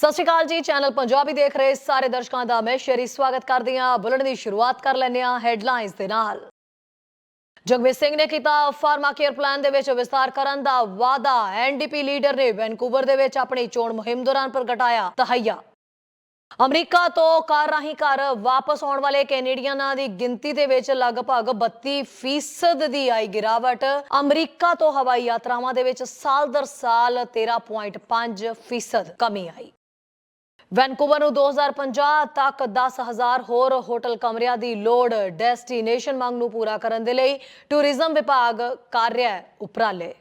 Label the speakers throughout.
Speaker 1: ਸਤਿ ਸ਼੍ਰੀ ਅਕਾਲ ਜੀ, ਚੈਨਲ ਪੰਜਾਬੀ ਦੇਖ ਰਹੇ ਸਾਰੇ ਦਰਸ਼ਕਾਂ ਦਾ ਮੈਂ ਸ਼ਰੀ ਸਵਾਗਤ ਕਰਦੀ ਹਾਂ। ਬੁਲਟ ਦੀ ਸ਼ੁਰੂਆਤ ਕਰ ਲੈਂਦੇ ਹਾਂ ਹੈਡਲਾਈਨਸ ਦੇ ਨਾਲ। ਜਗਮੀਤ ਸਿੰਘ ਨੇ ਕੀਤਾ ਫਾਰਮਾ ਕੇਅਰ ਪਲਾਨ ਦੇ ਵਿੱਚ ਵਿਸਤਾਰ ਕਰਨ ਦਾ ਵਾਅਦਾ। ਐਨਡੀਪੀ ਲੀਡਰ ਨੇ ਵੈਨਕੂਵਰ ਦੇ ਵਿੱਚ ਆਪਣੀ ਚੋਣ ਮੁਹਿੰਮ ਦੌਰਾਨ ਪ੍ਰਗਟਾਇਆ ਤਹਈਆ। ਅਮਰੀਕਾ ਤੋਂ ਕਾਰ ਰਾਹੀਂ ਘਰ ਵਾਪਸ ਆਉਣ ਵਾਲੇ ਕੈਨੇਡੀਅਨਾਂ ਦੀ ਗਿਣਤੀ ਦੇ ਵਿੱਚ ਲਗਭਗ 32% ਦੀ ਆਈ ਗਿਰਾਵਟ। ਅਮਰੀਕਾ ਤੋਂ ਹਵਾਈ ਯਾਤਰਾਵਾਂ ਦੇ ਵਿੱਚ ਸਾਲ ਦਰ ਸਾਲ 13.5% ਕਮੀ ਆਈ। ਵੈਨਕੂਵਰ ਨੂੰ 2050 ਤੱਕ 10000 ਹੋਰ ਹੋਟਲ ਕਮਰਿਆਂ ਦੀ ਲੋੜ ਡੈਸਟੀਨੇਸ਼ਨ ਮੰਗ ਨੂੰ ਪੂਰਾ ਕਰਨ ਦੇ ਲਈ ਟੂਰਿਜ਼ਮ ਵਿਭਾਗ ਕਰ ਰਿਹਾ ਹੈ ਉਪਰਾਲੇ।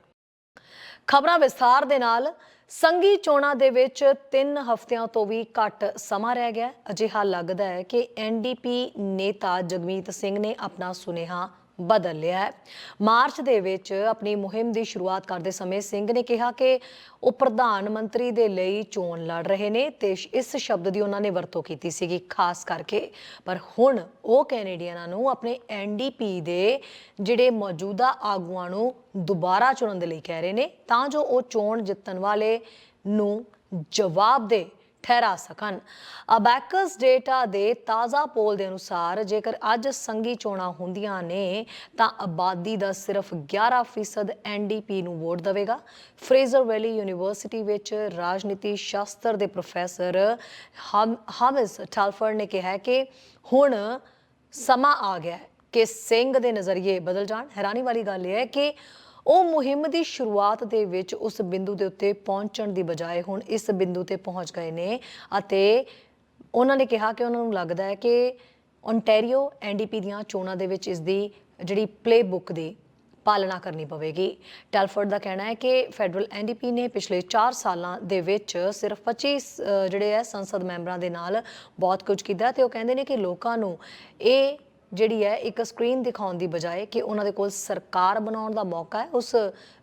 Speaker 1: ਖਬਰਾਂ ਵਿਸਥਾਰ ਦੇ ਨਾਲ ਸੰਗੀ ਚੋਣਾਂ ਦੇ ਵਿੱਚ 3 ਹਫ਼ਤਿਆਂ ਤੋਂ ਵੀ ਘੱਟ ਸਮਾਂ ਰਹਿ ਗਿਆ। ਅਜਿਹਾ ਲੱਗਦਾ ਹੈ ਕਿ ਐਨਡੀਪੀ ਨੇਤਾ ਜਗਮੀਤ ਸਿੰਘ ਨੇ ਆਪਣਾ ਸੁਨੇਹਾ ਬਦਲ ਲਿਆ ਹੈ। ਮਾਰਚ ਦੇ ਵਿੱਚ ਆਪਣੀ ਮੁਹਿੰਮ ਦੀ ਸ਼ੁਰੂਆਤ ਕਰਦੇ ਸਮੇਂ ਸਿੰਘ ਨੇ ਕਿਹਾ ਕਿ ਉਹ ਪ੍ਰਧਾਨ ਮੰਤਰੀ ਦੇ ਲਈ ਚੋਣ ਲੜ ਰਹੇ ਨੇ ਤੇ ਇਸ ਸ਼ਬਦ ਦੀ ਉਹਨਾਂ ਨੇ ਵਰਤੋਂ ਕੀਤੀ ਸੀਗੀ, ਖਾਸ ਕਰਕੇ ਪਰ ਹੁਣ ਉਹ ਕੈਨੇਡੀਅਨਾਂ ਨੂੰ ਆਪਣੇ ਐਨਡੀਪੀ ਦੇ ਜਿਹੜੇ ਮੌਜੂਦਾ ਆਗੂਆਂ ਨੂੰ ਦੁਬਾਰਾ ਚੁਣਨ ਦੇ ਲਈ ਕਹਿ ਰਹੇ ਨੇ, ਤਾਂ ਜੋ ਉਹ ਚੋਣ ਜਿੱਤਣ ਵਾਲੇ ਨੂੰ ਜਵਾਬ ਦੇ ਠਹਿਰਾ ਸਕਣ। ਅਬੈਕਸ ਡੇਟਾ ਦੇ ਤਾਜ਼ਾ ਪੋਲ ਦੇ ਅਨੁਸਾਰ, ਜੇਕਰ ਅੱਜ ਸੰਗੀ ਚੋਣਾਂ ਹੁੰਦੀਆਂ ਨੇ, ਤਾਂ ਆਬਾਦੀ ਦਾ ਸਿਰਫ 11% ਐਨਡੀਪੀ ਨੂੰ ਵੋਟ ਦੇਵੇਗਾ। ਫਰੇਜ਼ਰ ਵੈਲੀ ਯੂਨੀਵਰਸਿਟੀ ਵਿੱਚ ਰਾਜਨੀਤੀ ਸ਼ਾਸਤਰ ਦੇ ਪ੍ਰੋਫੈਸਰ ਹਮ- ਹਾਮਿਸ ਟਾਲਫਰਡ ਨੇ ਕਿਹਾ ਕਿ ਹੁਣ ਸਮਾਂ ਆ ਗਿਆ ਕਿ ਸਿੰਘ ਦੇ ਨਜ਼ਰੀਏ ਬਦਲ ਜਾਣ। ਹੈਰਾਨੀ ਵਾਲੀ ਗੱਲ ਇਹ ਹੈ ਕਿ ਉਹ ਮੁਹਿੰਮ ਦੀ ਸ਼ੁਰੂਆਤ ਦੇ ਵਿੱਚ ਉਸ ਬਿੰਦੂ ਦੇ ਉੱਤੇ ਪਹੁੰਚਣ ਦੀ ਬਜਾਏ ਹੁਣ ਇਸ ਬਿੰਦੂ ਤੇ ਪਹੁੰਚ ਗਏ ਨੇ ਅਤੇ ਉਹਨਾਂ ਨੇ ਕਿਹਾ ਕਿ ਉਹਨਾਂ ਨੂੰ ਲੱਗਦਾ ਹੈ ਕਿ ਓਨਟਾਰੀਓ ਐਨਡੀਪੀ ਦੀਆਂ ਚੋਣਾਂ ਦੇ ਵਿੱਚ ਇਸ ਦੀ ਜਿਹੜੀ ਪਲੇਬੁੱਕ ਦੀ ਪਾਲਣਾ ਕਰਨੀ ਪਵੇਗੀ। ਟੈਲਫੋਰਡ ਦਾ ਕਹਿਣਾ ਹੈ ਕਿ ਫੈਡਰਲ ਐਨਡੀਪੀ ਨੇ ਪਿਛਲੇ 4 ਸਾਲਾਂ ਦੇ ਵਿੱਚ ਸਿਰਫ 25 ਜਿਹੜੇ ਹੈ ਸੰਸਦ ਮੈਂਬਰਾਂ ਦੇ ਨਾਲ ਬਹੁਤ ਕੁਝ ਕੀਤਾ ਤੇ ਉਹ ਕਹਿੰਦੇ ਨੇ ਕਿ ਲੋਕਾਂ ਨੂੰ ਇਹ ਜਿਹੜੀ ਹੈ, ਇੱਕ ਸਕਰੀਨ ਦਿਖਾਉਣ ਦੀ ਬਜਾਏ ਕਿ ਉਹਨਾਂ ਦੇ ਕੋਲ ਸਰਕਾਰ ਬਣਾਉਣ ਦਾ ਮੌਕਾ ਹੈ, ਉਸ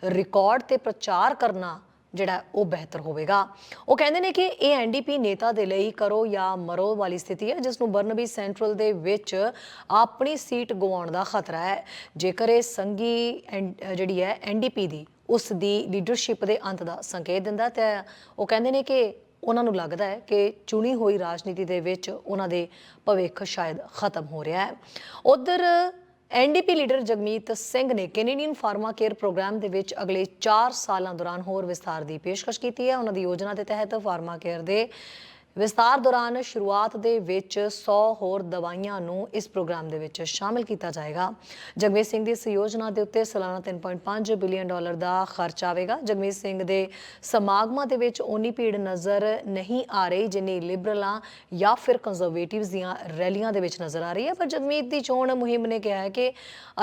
Speaker 1: ਰਿਕਾਰਡ ਤੇ ਪ੍ਰਚਾਰ ਕਰਨਾ ਜਿਹੜਾ ਉਹ ਬਿਹਤਰ ਹੋਵੇਗਾ। ਉਹ ਕਹਿੰਦੇ ਨੇ ਕਿ ਇਹ ਐਨਡੀਪੀ ਨੇਤਾ ਦੇ ਲਈ ਕਰੋ ਜਾਂ ਮਰੋ ਵਾਲੀ ਸਥਿਤੀ ਹੈ ਜਿਸ ਨੂੰ ਬਰਨਬੀ ਸੈਂਟਰਲ ਦੇ ਵਿੱਚ ਆਪਣੀ ਸੀਟ ਗਵਾਉਣ ਦਾ ਖਤਰਾ ਹੈ। ਜੇਕਰ ਇਹ ਸੰਗੀ ਐਨ- ਜਿਹੜੀ ਹੈ ਐਨਡੀਪੀ ਦੀ, ਉਸ ਦੀ ਲੀਡਰਸ਼ਿਪ ਦੇ ਅੰਤ ਦਾ ਸੰਕੇਤ ਦਿੰਦਾ ਤੇ ਉਹ ਕਹਿੰਦੇ ਨੇ ਕਿ ਉਹਨਾਂ ਨੂੰ ਲੱਗਦਾ ਹੈ ਕਿ ਚੁਣੀ ਹੋਈ ਰਾਜਨੀਤੀ ਦੇ ਵਿੱਚ ਉਹਨਾਂ ਦੇ ਭਵਿੱਖ ਸ਼ਾਇਦ ਖਤਮ ਹੋ ਰਿਹਾ ਹੈ। ਉਧਰ ਐਨਡੀਪੀ ਲੀਡਰ ਜਗਮੀਤ ਸਿੰਘ ਨੇ ਕੈਨੇਡੀਅਨ ਫਾਰਮਾ ਕੇਅਰ ਪ੍ਰੋਗਰਾਮ ਦੇ ਵਿੱਚ ਅਗਲੇ 4 ਸਾਲਾਂ ਦੌਰਾਨ ਹੋਰ ਵਿਸਥਾਰ ਦੀ ਪੇਸ਼ਕਸ਼ ਕੀਤੀ ਹੈ। ਉਹਨਾਂ ਦੀ ਯੋਜਨਾ ਦੇ ਤਹਿਤ ਫਾਰਮਾ ਕੇਅਰ ਦੇ ਵਿਸਤਾਰ ਦੌਰਾਨ ਸ਼ੁਰੂਆਤ ਦੇ ਵਿੱਚ 100 ਹੋਰ ਦਵਾਈਆਂ ਨੂੰ ਇਸ ਪ੍ਰੋਗਰਾਮ ਦੇ ਵਿੱਚ ਸ਼ਾਮਿਲ ਕੀਤਾ ਜਾਏਗਾ। ਜਗਮੀਤ ਸਿੰਘ ਦੀ ਇਸ ਯੋਜਨਾ ਦੇ ਉੱਤੇ ਸਾਲਾਨਾ 3.5 ਬਿਲੀਅਨ ਡਾਲਰ ਦਾ ਖਰਚ ਆਵੇਗਾ। ਜਗਮੀਤ ਸਿੰਘ ਦੇ ਸਮਾਗਮਾਂ ਦੇ ਵਿੱਚ ਓਨੀ ਭੀੜ ਨਜ਼ਰ ਨਹੀਂ ਆ ਰਹੀ ਜਿੰਨੀ ਲਿਬਰਲਾਂ ਜਾਂ ਫਿਰ ਕੰਜ਼ਰਵੇਟਿਵਸ ਦੀਆਂ ਰੈਲੀਆਂ ਦੇ ਵਿੱਚ ਨਜ਼ਰ ਆ ਰਹੀ ਹੈ। ਪਰ ਜਗਮੀਤ ਦੀ ਚੋਣ ਮੁਹਿੰਮ ਨੇ ਕਿਹਾ ਹੈ ਕਿ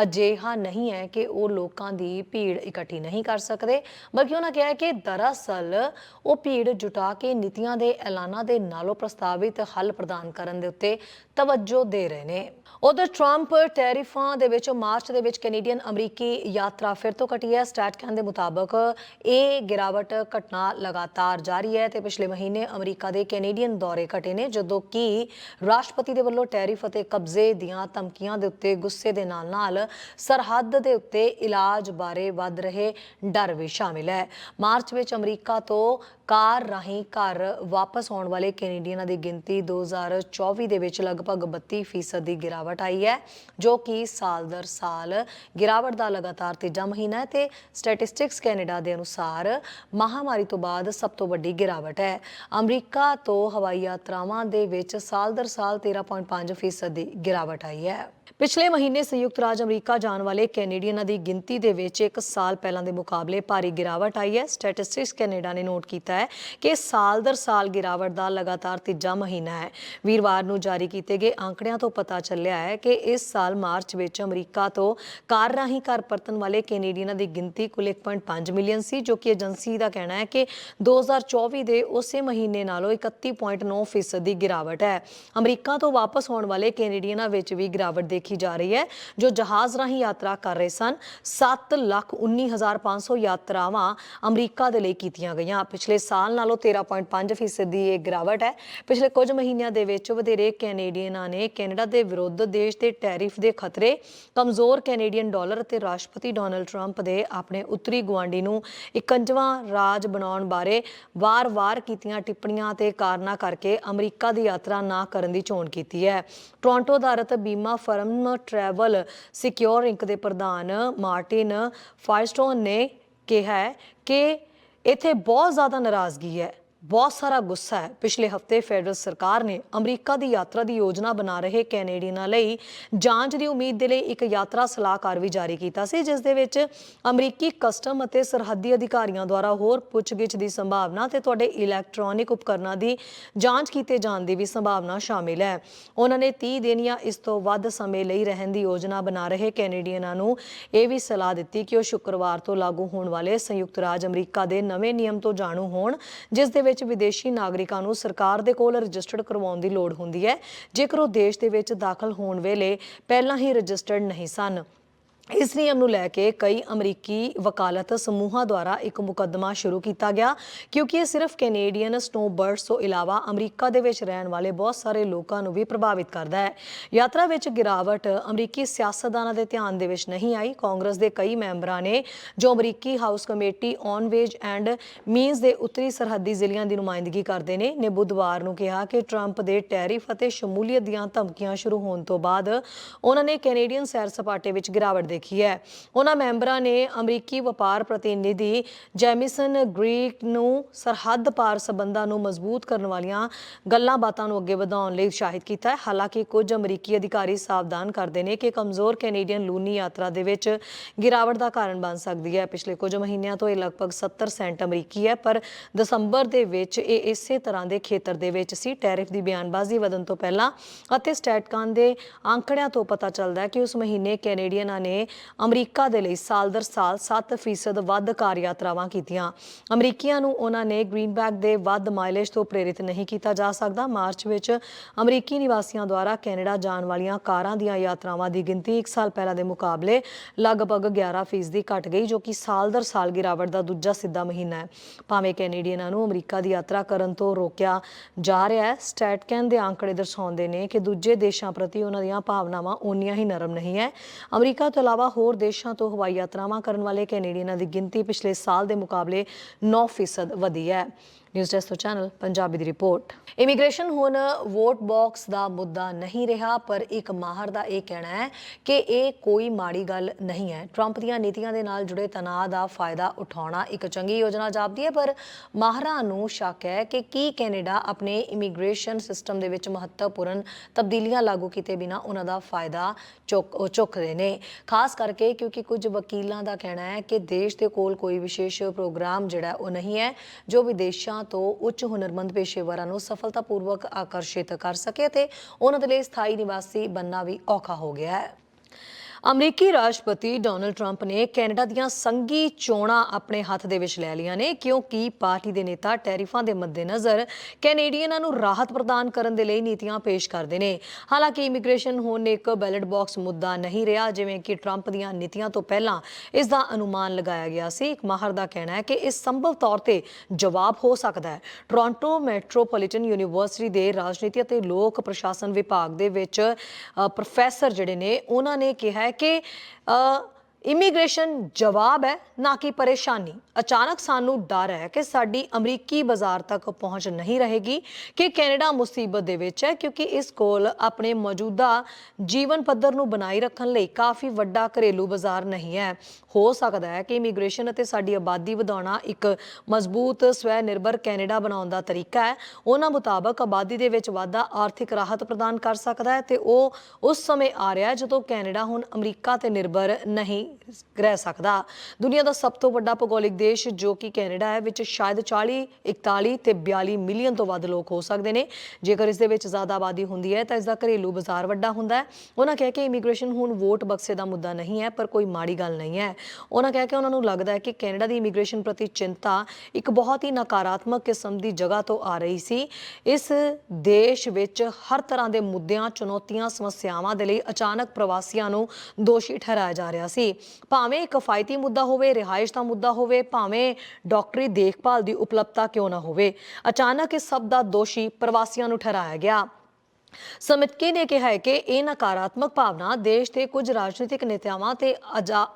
Speaker 1: ਅਜਿਹਾ ਨਹੀਂ ਹੈ ਕਿ ਉਹ ਲੋਕਾਂ ਦੀ ਭੀੜ ਇਕੱਠੀ ਨਹੀਂ ਕਰ ਸਕਦੇ, ਬਲਕਿ ਉਹਨਾਂ ਕਿਹਾ ਹੈ ਕਿ ਦਰਅਸਲ ਉਹ ਭੀੜ ਜੁਟਾ ਕੇ ਨੀਤੀਆਂ ਦੇ ਐਲਾਨਾਂ ਦੇ ਨਾਲੋਂ ਪ੍ਰਸਤਾਵਿਤ ਹੱਲ ਪ੍ਰਦਾਨ ਕਰਨ ਦੇ ਉੱਤੇ ਤਵੱਜੋ ਦੇ ਰਹੇ ਨੇ। ਉਧਰ ਟਰੰਪ ਟੈਰਿਫਾਂ ਦੇ ਵਿੱਚ ਮਾਰਚ ਦੇ ਵਿੱਚ ਕੈਨੇਡੀਅਨ ਅਮਰੀਕੀ ਯਾਤਰਾ ਫਿਰ ਤੋਂ ਘਟੀ ਹੈ। ਸਟੈਟਕੈਨ ਦੇ ਮੁਤਾਬਕ ਇਹ ਗਿਰਾਵਟ ਘਟਨਾ ਲਗਾਤਾਰ ਜਾਰੀ ਹੈ ਤੇ ਪਿਛਲੇ ਮਹੀਨੇ ਅਮਰੀਕਾ ਦੇ ਕੈਨੇਡੀਅਨ ਦੌਰੇ ਘਟੇ ਨੇ, ਜਦੋਂ ਕਿ ਰਾਸ਼ਟਰਪਤੀ ਦੇ ਵੱਲੋਂ ਟੈਰਿਫ ਅਤੇ ਕਬਜ਼ੇ ਦੀਆਂ ਧਮਕੀਆਂ ਦੇ ਉੱਤੇ ਗੁੱਸੇ ਦੇ ਨਾਲ ਨਾਲ ਸਰਹੱਦ ਦੇ ਉੱਤੇ ਇਲਾਜ ਬਾਰੇ ਵੱਧ ਰਹੇ ਡਰ ਵੀ ਸ਼ਾਮਿਲ ਹੈ। ਮਾਰਚ ਵਿੱਚ ਅਮਰੀਕਾ ਤੋਂ ਕਾਰ ਰਾਹੀਂ ਘਰ ਵਾਪਸ ਆਉਣ ਵਾਲੇ ਕੈਨੇਡੀਅਨਾਂ ਦੀ ਗਿਣਤੀ 2024 ਦੇ ਵਿੱਚ ਲਗਭਗ 32% ਦੀ ਗਿਰਾਵਟ ਆਈ ਹੈ, ਜੋ ਕਿ ਸਾਲ ਦਰ ਸਾਲ ਗਿਰਾਵਟ ਦਾ ਲਗਾਤਾਰ ਤੀਜਾ ਮਹੀਨਾ ਹੈ ਤੇ ਸਟੈਟਿਸਟਿਕਸ ਕੈਨੇਡਾ ਦੇ ਅਨੁਸਾਰ ਮਹਾਮਾਰੀ ਤੋਂ ਬਾਅਦ ਸਭ ਤੋਂ ਵੱਡੀ ਗਿਰਾਵਟ ਹੈ। ਅਮਰੀਕਾ ਤੋਂ ਹਵਾਈ ਯਾਤਰਾਵਾਂ ਦੇ ਵਿੱਚ ਸਾਲ ਦਰ ਸਾਲ 13.5% ਦੀ ਗਿਰਾਵਟ ਆਈ ਹੈ। ਪਿਛਲੇ ਮਹੀਨੇ ਸੰਯੁਕਤ ਰਾਜ ਅਮਰੀਕਾ ਜਾਣ ਵਾਲੇ ਕੈਨੇਡੀਅਨਾਂ ਦੀ ਗਿਣਤੀ ਦੇ ਵਿੱਚ ਇੱਕ ਸਾਲ ਪਹਿਲਾਂ ਦੇ ਮੁਕਾਬਲੇ ਭਾਰੀ ਗਿਰਾਵਟ ਆਈ ਹੈ। ਸਟੈਟਿਸਟਿਕਸ ਕੈਨੇਡਾ ਨੇ ਨੋਟ ਕੀਤਾ ਹੈ ਕਿ ਸਾਲ ਦਰ ਸਾਲ ਗਿਰਾਵਟ ਦਾ ਲਗਾਤਾਰ ਤੀਜਾ ਮਹੀਨਾ ਹੈ। ਵੀਰਵਾਰ ਨੂੰ ਜਾਰੀ ਕੀਤੇ ਗਏ ਅੰਕੜਿਆਂ ਤੋਂ ਪਤਾ ਚੱਲਿਆ ਹੈ ਕਿ ਇਸ ਸਾਲ ਮਾਰਚ ਵਿੱਚ ਅਮਰੀਕਾ ਤੋਂ ਕਾਰ ਰਾਹੀਂ ਘਰ ਪਰਤਣ ਵਾਲੇ ਕੈਨੇਡੀਅਨਾਂ ਦੀ ਗਿਣਤੀ ਕੁੱਲ 1.5 ਮਿਲੀਅਨ ਸੀ, ਜੋ ਕਿ ਏਜੰਸੀ ਦਾ ਕਹਿਣਾ ਹੈ ਕਿ 2024 ਦੇ ਉਸੇ ਮਹੀਨੇ ਨਾਲੋਂ 31.9% ਦੀ ਗਿਰਾਵਟ ਹੈ। ਅਮਰੀਕਾ ਤੋਂ ਵਾਪਸ ਆਉਣ ਵਾਲੇ ਕੈਨੇਡੀਅਨਾਂ ਵਿੱਚ ਵੀ ਗਿਰਾਵਟ ਦੇ ਦੇਖੀ ਜਾ ਰਹੀ ਹੈ, ਜੋ ਜਹਾਜ਼ ਰਾਹੀਂ ਯਾਤਰਾ ਕਰ ਰਹੇ ਸਨ। 7 ਲੱਖ 19500 ਯਾਤਰਾਵਾਂ ਅਮਰੀਕਾ ਦੇ ਲਈ ਕੀਤੀਆਂ ਗਈਆਂ। ਪਿਛਲੇ ਸਾਲ ਨਾਲੋਂ 13.5% ਦੀ ਇਹ ਗਿਰਾਵਟ ਹੈ। ਪਿਛਲੇ ਕੁਝ ਮਹੀਨਿਆਂ ਦੇ ਵਿੱਚ ਵਧੇਰੇ ਕੈਨੇਡੀਅਨਾਂ ਨੇ ਕੈਨੇਡਾ ਦੇ ਵਿਰੁੱਧ ਦੇਸ਼ ਦੇ ਟੈਰਿਫ ਦੇ ਖਤਰੇ, ਕਮਜ਼ੋਰ ਕੈਨੇਡੀਅਨ ਡਾਲਰ ਅਤੇ ਰਾਸ਼ਟਰਪਤੀ ਡੋਨਲਡ ਟਰੰਪ ਦੇ ਆਪਣੇ ਉੱਤਰੀ ਗੁਆਂਢੀ ਨੂੰ 51ਵਾਂ ਰਾਜ ਬਣਾਉਣ ਬਾਰੇ ਵਾਰ-ਵਾਰ ਕੀਤੀਆਂ ਟਿੱਪਣੀਆਂ ਤੇ ਕਾਰਨਾਂ ਕਰਕੇ ਅਮਰੀਕਾ ਦੀ ਯਾਤਰਾ ਨਾ ਕਰਨ ਦੀ ਚੋਣ ਕੀਤੀ ਹੈ। ਟੋਰਾਂਟੋ ਅਧਾਰਤ ਬੀਮਾ ਫਰਮ ਟਰੈਵਲ ਸਿਕਿਉਰ ਇੰਕ ਦੇ ਪ੍ਰਧਾਨ ਮਾਰਟਿਨ ਫਾਇਰਸਟੋਨ ਨੇ ਕਿਹਾ ਹੈ ਕਿ ਇੱਥੇ ਬਹੁਤ ਜ਼ਿਆਦਾ ਨਾਰਾਜ਼ਗੀ ਹੈ। ਬਹੁਤ ਸਾਰਾ ਗੁੱਸਾ ਹੈ। ਪਿਛਲੇ ਹਫ਼ਤੇ ਫੈਡਰਲ ਸਰਕਾਰ ਨੇ ਅਮਰੀਕਾ ਦੀ ਯਾਤਰਾ ਦੀ ਯੋਜਨਾ ਬਣਾ ਰਹੇ ਕੈਨੇਡੀਅਨਾਂ ਲਈ ਜਾਂਚ ਦੀ ਉਮੀਦ ਦੇ ਲਈ ਇੱਕ ਯਾਤਰਾ ਸਲਾਹਕਾਰ ਵੀ ਜਾਰੀ ਕੀਤਾ ਸੀ, ਜਿਸ ਦੇ ਵਿੱਚ ਅਮਰੀਕੀ ਕਸਟਮ ਅਤੇ ਸਰਹੱਦੀ ਅਧਿਕਾਰੀਆਂ ਦੁਆਰਾ ਹੋਰ ਪੁੱਛਗਿੱਛ ਦੀ ਸੰਭਾਵਨਾ ਤੇ ਤੁਹਾਡੇ ਇਲੈਕਟ੍ਰੋਨਿਕ ਉਪਕਰਨਾਂ ਦੀ ਜਾਂਚ ਕੀਤੇ ਜਾਣ ਦੀ ਵੀ ਸੰਭਾਵਨਾ ਸ਼ਾਮਿਲ ਹੈ। ਉਹਨਾਂ ਨੇ 30 ਦਿਨ ਜਾਂ ਇਸ ਤੋਂ ਵੱਧ ਸਮੇਂ ਲਈ ਰਹਿਣ ਦੀ ਯੋਜਨਾ ਬਣਾ ਰਹੇ ਕੈਨੇਡੀਅਨਾਂ ਨੂੰ ਇਹ ਵੀ ਸਲਾਹ ਦਿੱਤੀ ਕਿ ਉਹ ਸ਼ੁੱਕਰਵਾਰ ਤੋਂ ਲਾਗੂ ਹੋਣ ਵਾਲੇ ਸੰਯੁਕਤ ਰਾਜ ਅਮਰੀਕਾ ਦੇ ਨਵੇਂ ਨਿਯਮ ਤੋਂ ਜਾਣੂ ਹੋਣ, ਜਿਸ ਦੇ ਵਿੱਚ ਵਿਦੇਸ਼ੀ ਨਾਗਰਿਕਾਂ ਨੂੰ ਸਰਕਾਰ ਦੇ ਕੋਲ ਰਜਿਸਟਰਡ ਕਰਵਾਉਣ ਦੀ ਲੋੜ ਹੁੰਦੀ ਹੈ। ਜੇਕਰ ਉਹ ਦੇਸ਼ ਦੇ ਵਿੱਚ ਦਾਖਲ ਹੋਣ ਵੇਲੇ ਪਹਿਲਾਂ ਹੀ ਰਜਿਸਟਰਡ ਨਹੀਂ ਸਨ। ਇਸ ਨਿਯਮ ਨੂੰ ਲੈ ਕੇ ਕਈ ਅਮਰੀਕੀ ਵਕਾਲਤ ਸਮੂਹਾਂ ਦੁਆਰਾ ਇੱਕ ਮੁਕੱਦਮਾ ਸ਼ੁਰੂ ਕੀਤਾ ਗਿਆ, ਕਿਉਂਕਿ ਇਹ ਸਿਰਫ ਕੈਨੇਡੀਅਨ ਸਨੋਬਰਡਸ ਤੋਂ ਇਲਾਵਾ ਅਮਰੀਕਾ ਦੇ ਵਿੱਚ ਰਹਿਣ ਵਾਲੇ ਬਹੁਤ ਸਾਰੇ ਲੋਕਾਂ ਨੂੰ ਵੀ ਪ੍ਰਭਾਵਿਤ ਕਰਦਾ ਹੈ। ਯਾਤਰਾ ਵਿੱਚ ਗਿਰਾਵਟ ਅਮਰੀਕੀ ਸਿਆਸਤਦਾਨਾਂ ਦੇ ਧਿਆਨ ਦੇ ਵਿੱਚ ਨਹੀਂ ਆਈ। ਕਾਂਗਰਸ ਦੇ ਕਈ ਮੈਂਬਰਾਂ ਨੇ, ਜੋ ਅਮਰੀਕੀ house committee, on ways and means ਦੇ ਉੱਤਰੀ ਸਰਹੱਦੀ ਜ਼ਿਲ੍ਹਿਆਂ ਦੀ ਨੁਮਾਇੰਦਗੀ ਕਰਦੇ ਨੇ ਨੇ ਬੁੱਧਵਾਰ ਨੂੰ ਕਿਹਾ ਕਿ ਟਰੰਪ ਦੇ ਟੈਰਿਫ ਅਤੇ ਸ਼ਮੂਲੀਅਤ ਦੀਆਂ ਧਮਕੀਆਂ ਸ਼ੁਰੂ ਹੋਣ ਤੋਂ ਬਾਅਦ ਉਹਨਾਂ ਨੇ ਕੈਨੇਡੀਅਨ ਸੈਰ ਸਪਾਟੇ ਵਿੱਚ ਗਿਰਾਵਟ ਦੇਖੀ ਹੈ। ਉਹਨਾਂ ਮੈਂਬਰਾਂ ਨੇ ਅਮਰੀਕੀ ਵਪਾਰ ਪ੍ਰਤੀਨਿਧੀ ਜੈਮਿਸਨ ਗ੍ਰੀਕ ਨੂੰ ਸਰਹੱਦ ਪਾਰ ਸਬੰਧਾਂ ਨੂੰ ਮਜ਼ਬੂਤ ਕਰਨ ਵਾਲੀਆਂ ਗੱਲਾਂ ਬਾਤਾਂ ਨੂੰ ਅੱਗੇ ਵਧਾਉਣ ਲਈ ਉਤਸ਼ਾਹਿਤ ਕੀਤਾ ਹੈ। ਹਾਲਾਂਕਿ ਕੁਝ ਅਮਰੀਕੀ ਅਧਿਕਾਰੀ ਸਾਵਧਾਨ ਕਰਦੇ ਨੇ ਕਿ ਕਮਜ਼ੋਰ ਕੈਨੇਡੀਅਨ ਲੂਨੀ ਯਾਤਰਾ ਦੇ ਵਿੱਚ ਗਿਰਾਵਟ ਦਾ ਕਾਰਨ ਬਣ ਸਕਦੀ ਹੈ। ਪਿਛਲੇ ਕੁਝ ਮਹੀਨਿਆਂ ਤੋਂ ਇਹ ਲਗਭਗ 70 ਸੈਂਟ ਅਮਰੀਕੀ ਹੈ, ਪਰ ਦਸੰਬਰ ਦੇ ਵਿੱਚ ਇਹ ਇਸੇ ਤਰ੍ਹਾਂ ਦੇ ਖੇਤਰ ਦੇ ਵਿੱਚ ਸੀ। ਟੈਰਿਫ ਦੀ ਬਿਆਨਬਾਜ਼ੀ ਵਧਣ ਤੋਂ ਪਹਿਲਾਂ ਅਤੇ ਸਟੈਟਕਾਨ ਦੇ ਅੰਕੜਿਆਂ ਤੋਂ ਪਤਾ ਚੱਲਦਾ ਹੈ ਕਿ ਉਸ ਮਹੀਨੇ ਕੈਨੇਡੀਅਨਾਂ ਨੇ ਅਮਰੀਕਾ ਦੇ ਲਈ ਸਾਲ ਦਰ ਸਾਲ 7% ਵੱਧ ਕਾਰ ਯਾਤਰਾਵਾਂ ਕੀਤੀਆਂ। ਅਮਰੀਕੀਆਂ ਨੂੰ ਉਹਨਾਂ ਨੇ ਗ੍ਰੀਨਬੈਕ ਦੇ ਵੱਧ ਮਾਈਲੇਜ ਤੋਂ ਪ੍ਰੇਰਿਤ ਨਹੀਂ ਕੀਤਾ ਜਾ ਸਕਦਾ। ਮਾਰਚ ਵਿੱਚ ਅਮਰੀਕੀ ਨਿਵਾਸੀਆਂ ਦੁਆਰਾ ਕੈਨੇਡਾ ਜਾਣ ਵਾਲੀਆਂ ਕਾਰਾਂ ਦੀਆਂ ਯਾਤਰਾਵਾਂ ਦੀ ਗਿਣਤੀ 1 ਸਾਲ ਪਹਿਲਾਂ ਦੇ ਮੁਕਾਬਲੇ ਲਗਭਗ 11% ਦੀ ਘਟ ਗਈ, ਜੋ ਕਿ ਸਾਲ ਦਰ ਸਾਲ ਗਿਰਾਵਟ ਦਾ ਦੂਜਾ ਸਿੱਧਾ ਮਹੀਨਾ ਹੈ। ਭਾਵੇਂ ਕੈਨੇਡੀਅਨਾਂ ਨੂੰ ਅਮਰੀਕਾ ਦੀ ਯਾਤਰਾ ਕਰਨ ਤੋਂ ਰੋਕਿਆ ਜਾ ਰਿਹਾ ਹੈ, ਸਟੈਟਕੈਨ ਦੇ ਅੰਕੜੇ ਦਰਸਾਉਂਦੇ ਨੇ ਕਿ ਦੂਜੇ ਦੇਸ਼ਾਂ ਪ੍ਰਤੀ ਉਹਨਾਂ ਦੀਆਂ ਭਾਵਨਾਵਾਂ ਓਨੀਆਂ ਹੀ ਨਰਮ ਨਹੀਂ ਹੈ। ਅਮਰੀਕਾ ਤੋਂ ਇਲਾਵਾ ਹੋਰ ਦੇਸ਼ਾਂ ਤੋਂ ਹਵਾਈ ਯਾਤਰਾਵਾਂ ਕਰਨ ਵਾਲੇ ਕੈਨੇਡੀਅਨਾਂ ਦੀ ਗਿਣਤੀ ਪਿਛਲੇ ਸਾਲ ਦੇ ਮੁਕਾਬਲੇ 9% ਵਧੀ ਹੈ। ਨਿਊਜ਼ ਡੈਸਕ ਤੋਂ ਚੈਨਲ ਪੰਜਾਬੀ ਦੀ ਰਿਪੋਰਟ ਇਮੀਗ੍ਰੇਸ਼ਨ ਹੁਣ ਵੋਟ ਬਾਕਸ ਦਾ ਮੁੱਦਾ ਨਹੀਂ ਰਿਹਾ, ਪਰ ਇੱਕ ਮਾਹਰ ਦਾ ਇਹ ਕਹਿਣਾ ਹੈ ਕਿ ਇਹ ਕੋਈ ਮਾੜੀ ਗੱਲ ਨਹੀਂ ਹੈ। ਟਰੰਪ ਦੀਆਂ ਨੀਤੀਆਂ ਦੇ ਨਾਲ ਜੁੜੇ ਤਣਾਅ ਦਾ ਫਾਇਦਾ ਉਠਾਉਣਾ ਇੱਕ ਚੰਗੀ ਯੋਜਨਾ ਜਾਪਦੀ ਹੈ, ਪਰ ਮਾਹਰਾਂ ਨੂੰ ਸ਼ੱਕ ਹੈ ਕਿ ਕੀ ਕੈਨੇਡਾ ਆਪਣੇ ਇਮੀਗ੍ਰੇਸ਼ਨ ਸਿਸਟਮ ਦੇ ਵਿੱਚ ਮਹੱਤਵਪੂਰਨ ਤਬਦੀਲੀਆਂ ਲਾਗੂ ਕੀਤੇ ਬਿਨਾ ਉਹਨਾਂ ਦਾ ਫਾਇਦਾ ਚੁੱਕ ਚੁੱਕਦੇ ਨੇ। ਖਾਸ ਕਰਕੇ ਕਿਉਂਕਿ ਕੁਝ ਵਕੀਲਾਂ ਦਾ ਕਹਿਣਾ ਹੈ ਕਿ ਦੇਸ਼ ਦੇ ਕੋਲ ਕੋਈ ਵਿਸ਼ੇਸ਼ ਪ੍ਰੋਗਰਾਮ ਜਿਹੜਾ ਉਹ ਨਹੀਂ ਹੈ, ਜੋ ਵਿਦੇਸ਼ਾਂ ਤੋਂ ਉੱਚ ਹੁਨਰਮੰਦ ਪੇਸ਼ੇਵਰਾਂ ਨੂੰ ਸਫਲਤਾਪੂਰਵਕ ਆਕਰਸ਼ਿਤ ਕਰ ਸਕੇ ਤੇ ਉਹਨਾਂ ਦੇ ਲਈ ਸਥਾਈ ਨਿਵਾਸੀ ਬੰਨਾ ਵੀ ਔਖਾ ਹੋ ਗਿਆ ਹੈ। ਅਮਰੀਕੀ ਰਾਸ਼ਟਰਪਤੀ ਡੋਨਲਡ ਟਰੰਪ ਨੇ ਕੈਨੇਡਾ ਦੀਆਂ ਸੰਘੀ ਚੋਣਾਂ ਆਪਣੇ ਹੱਥ ਦੇ ਵਿੱਚ ਲੈ ਲਈਆਂ ਨੇ, ਕਿਉਂਕਿ ਪਾਰਟੀ ਦੇ ਨੇਤਾ ਟੈਰਿਫਾਂ ਦੇ ਮੱਦੇਨਜ਼ਰ ਕੈਨੇਡੀਅਨਾਂ ਨੂੰ ਰਾਹਤ ਪ੍ਰਦਾਨ ਕਰਨ ਦੇ ਲਈ ਨੀਤੀਆਂ ਪੇਸ਼ ਕਰਦੇ ਨੇ। ਹਾਲਾਂਕਿ ਇਮੀਗ੍ਰੇਸ਼ਨ ਹੁਣ ਇੱਕ ਬੈਲਟ ਬਾਕਸ ਮੁੱਦਾ ਨਹੀਂ ਰਿਹਾ, ਜਿਵੇਂ ਕਿ ਟਰੰਪ ਦੀਆਂ ਨੀਤੀਆਂ ਤੋਂ ਪਹਿਲਾਂ ਇਸ ਦਾ ਅਨੁਮਾਨ ਲਗਾਇਆ ਗਿਆ ਸੀ। ਇੱਕ ਮਾਹਰ ਦਾ ਕਹਿਣਾ ਹੈ ਕਿ ਇਹ ਸੰਭਵ ਤੌਰ ਤੇ ਜਵਾਬ ਹੋ ਸਕਦਾ ਹੈ। ਟੋਰਾਂਟੋ ਮੈਟਰੋਪੋਲੀਟਨ ਯੂਨੀਵਰਸਿਟੀ ਦੇ ਰਾਜਨੀਤੀ ਅਤੇ ਲੋਕ ਪ੍ਰਸ਼ਾਸਨ ਵਿਭਾਗ ਦੇ ਵਿੱਚ ਪ੍ਰੋਫੈਸਰ ਜਿਹੜੇ ਨੇ, ਉਹਨਾਂ ਨੇ ਕਿਹਾ ਹੈ ਕਿ ਅ, ਇਮੀਗ੍ਰੇਸ਼ਨ ਜਵਾਬ ਹੈ, ਨਾ ਕਿ ਪਰੇਸ਼ਾਨੀ। ਅਚਾਨਕ ਸਾਨੂੰ ਡਰ ਹੈ ਕਿ ਸਾਡੀ ਅਮਰੀਕੀ ਬਾਜ਼ਾਰ ਤੱਕ ਪਹੁੰਚ ਨਹੀਂ ਰਹੇਗੀ, ਕਿ ਕੈਨੇਡਾ ਮੁਸੀਬਤ ਦੇ ਵਿੱਚ ਹੈ, ਕਿਉਂਕਿ ਇਸ ਕੋਲ ਆਪਣੇ ਮੌਜੂਦਾ ਜੀਵਨ ਪੱਧਰ ਨੂੰ ਬਣਾਈ ਰੱਖਣ ਲਈ ਕਾਫੀ ਵੱਡਾ ਘਰੇਲੂ ਬਾਜ਼ਾਰ ਨਹੀਂ ਹੈ। ਹੋ ਸਕਦਾ ਹੈ ਕਿ ਇਮੀਗ੍ਰੇਸ਼ਨ ਅਤੇ ਸਾਡੀ ਆਬਾਦੀ ਵਧਾਉਣਾ ਇੱਕ ਮਜ਼ਬੂਤ ਸਵੈ ਨਿਰਭਰ ਕੈਨੇਡਾ ਬਣਾਉਣ ਦਾ ਤਰੀਕਾ ਹੈ। ਉਹਨਾਂ ਮੁਤਾਬਕ ਆਬਾਦੀ ਦੇ ਵਿੱਚ ਵਾਧਾ ਆਰਥਿਕ ਰਾਹਤ ਪ੍ਰਦਾਨ ਕਰ ਸਕਦਾ ਹੈ ਤੇ ਉਹ ਉਸ ਸਮੇਂ ਆ ਰਿਹਾ ਹੈ ਜਦੋਂ ਕੈਨੇਡਾ ਹੁਣ ਅਮਰੀਕਾ ਤੇ ਨਿਰਭਰ ਨਹੀਂ ਰਹਿ ਸਕਦਾ। ਦੁਨੀਆ ਦਾ ਸਭ ਤੋਂ ਵੱਡਾ ਭੂਗੋਲਿਕ ਦੇਸ਼ ਜੋ ਕਿ ਕੈਨੇਡਾ ਹੈ, ਵਿੱਚ ਸ਼ਾਇਦ 40 41 ਤੇ 42 ਮਿਲੀਅਨ ਤੋਂ ਵੱਧ ਲੋਕ ਹੋ ਸਕਦੇ ਨੇ। ਜੇਕਰ ਇਸ ਦੇ ਵਿੱਚ ਜ਼ਿਆਦਾ ਆਬਾਦੀ ਹੁੰਦੀ ਹੈ, ਤਾਂ ਇਸ ਦਾ ਘਰੇਲੂ ਬਾਜ਼ਾਰ ਵੱਡਾ ਹੁੰਦਾ ਹੈ। ਉਹਨਾਂ ਕਹਿ ਕੇ ਇਮੀਗ੍ਰੇਸ਼ਨ ਹੁਣ ਵੋਟ ਬਕਸੇ ਦਾ ਮੁੱਦਾ ਨਹੀਂ ਹੈ, ਪਰ ਕੋਈ ਮਾੜੀ ਗੱਲ ਨਹੀਂ ਹੈ। ਉਹਨਾਂ ਕਹਿ ਕੇ ਉਹਨਾਂ ਨੂੰ ਲੱਗਦਾ ਹੈ ਕਿ ਕੈਨੇਡਾ ਦੀ ਇਮੀਗ੍ਰੇਸ਼ਨ ਪ੍ਰਤੀ ਚਿੰਤਾ ਇੱਕ ਬਹੁਤ ਹੀ ਨਕਾਰਾਤਮਕ ਕਿਸਮ ਦੀ ਜਗ੍ਹਾ ਤੋਂ ਆ ਰਹੀ ਸੀ। ਇਸ ਦੇਸ਼ ਵਿੱਚ ਹਰ ਤਰ੍ਹਾਂ ਦੇ ਮੁੱਦਿਆਂ, ਚੁਣੌਤੀਆਂ, ਸਮੱਸਿਆਵਾਂ ਦੇ ਲਈ ਅਚਾਨਕ ਪ੍ਰਵਾਸੀਆਂ ਨੂੰ ਦੋਸ਼ੀ ਠਹਿਰਾਇਆ ਜਾ ਰਿਹਾ ਸੀ। ਭਾਵੇਂ ਕਿਫਾਇਤੀ ਮੁੱਦਾ ਹੋਵੇ, ਰਿਹਾਇਸ਼ ਦਾ ਮੁੱਦਾ ਹੋਵੇ, ਭਾਵੇਂ ਡਾਕਟਰੀ ਦੇਖਭਾਲ ਦੀ ਉਪਲਬਧਤਾ ਕਿਉਂ ਨਾ ਹੋਵੇ, ਅਚਾਨਕ ਇਸ ਸਭ ਦਾ ਦੋਸ਼ੀ ਪ੍ਰਵਾਸੀਆਂ ਨੂੰ ਠਹਿਰਾਇਆ ਗਿਆ। ਸਮਿਤਕੀ ਨੇ ਕਿਹਾ ਹੈ ਕਿ ਇਹ ਨਕਾਰਾਤਮਕ ਭਾਵਨਾ ਦੇਸ਼ ਦੇ ਕੁਝ ਰਾਜਨੀਤਿਕ ਨੇਤਾਵਾਂ ਤੇ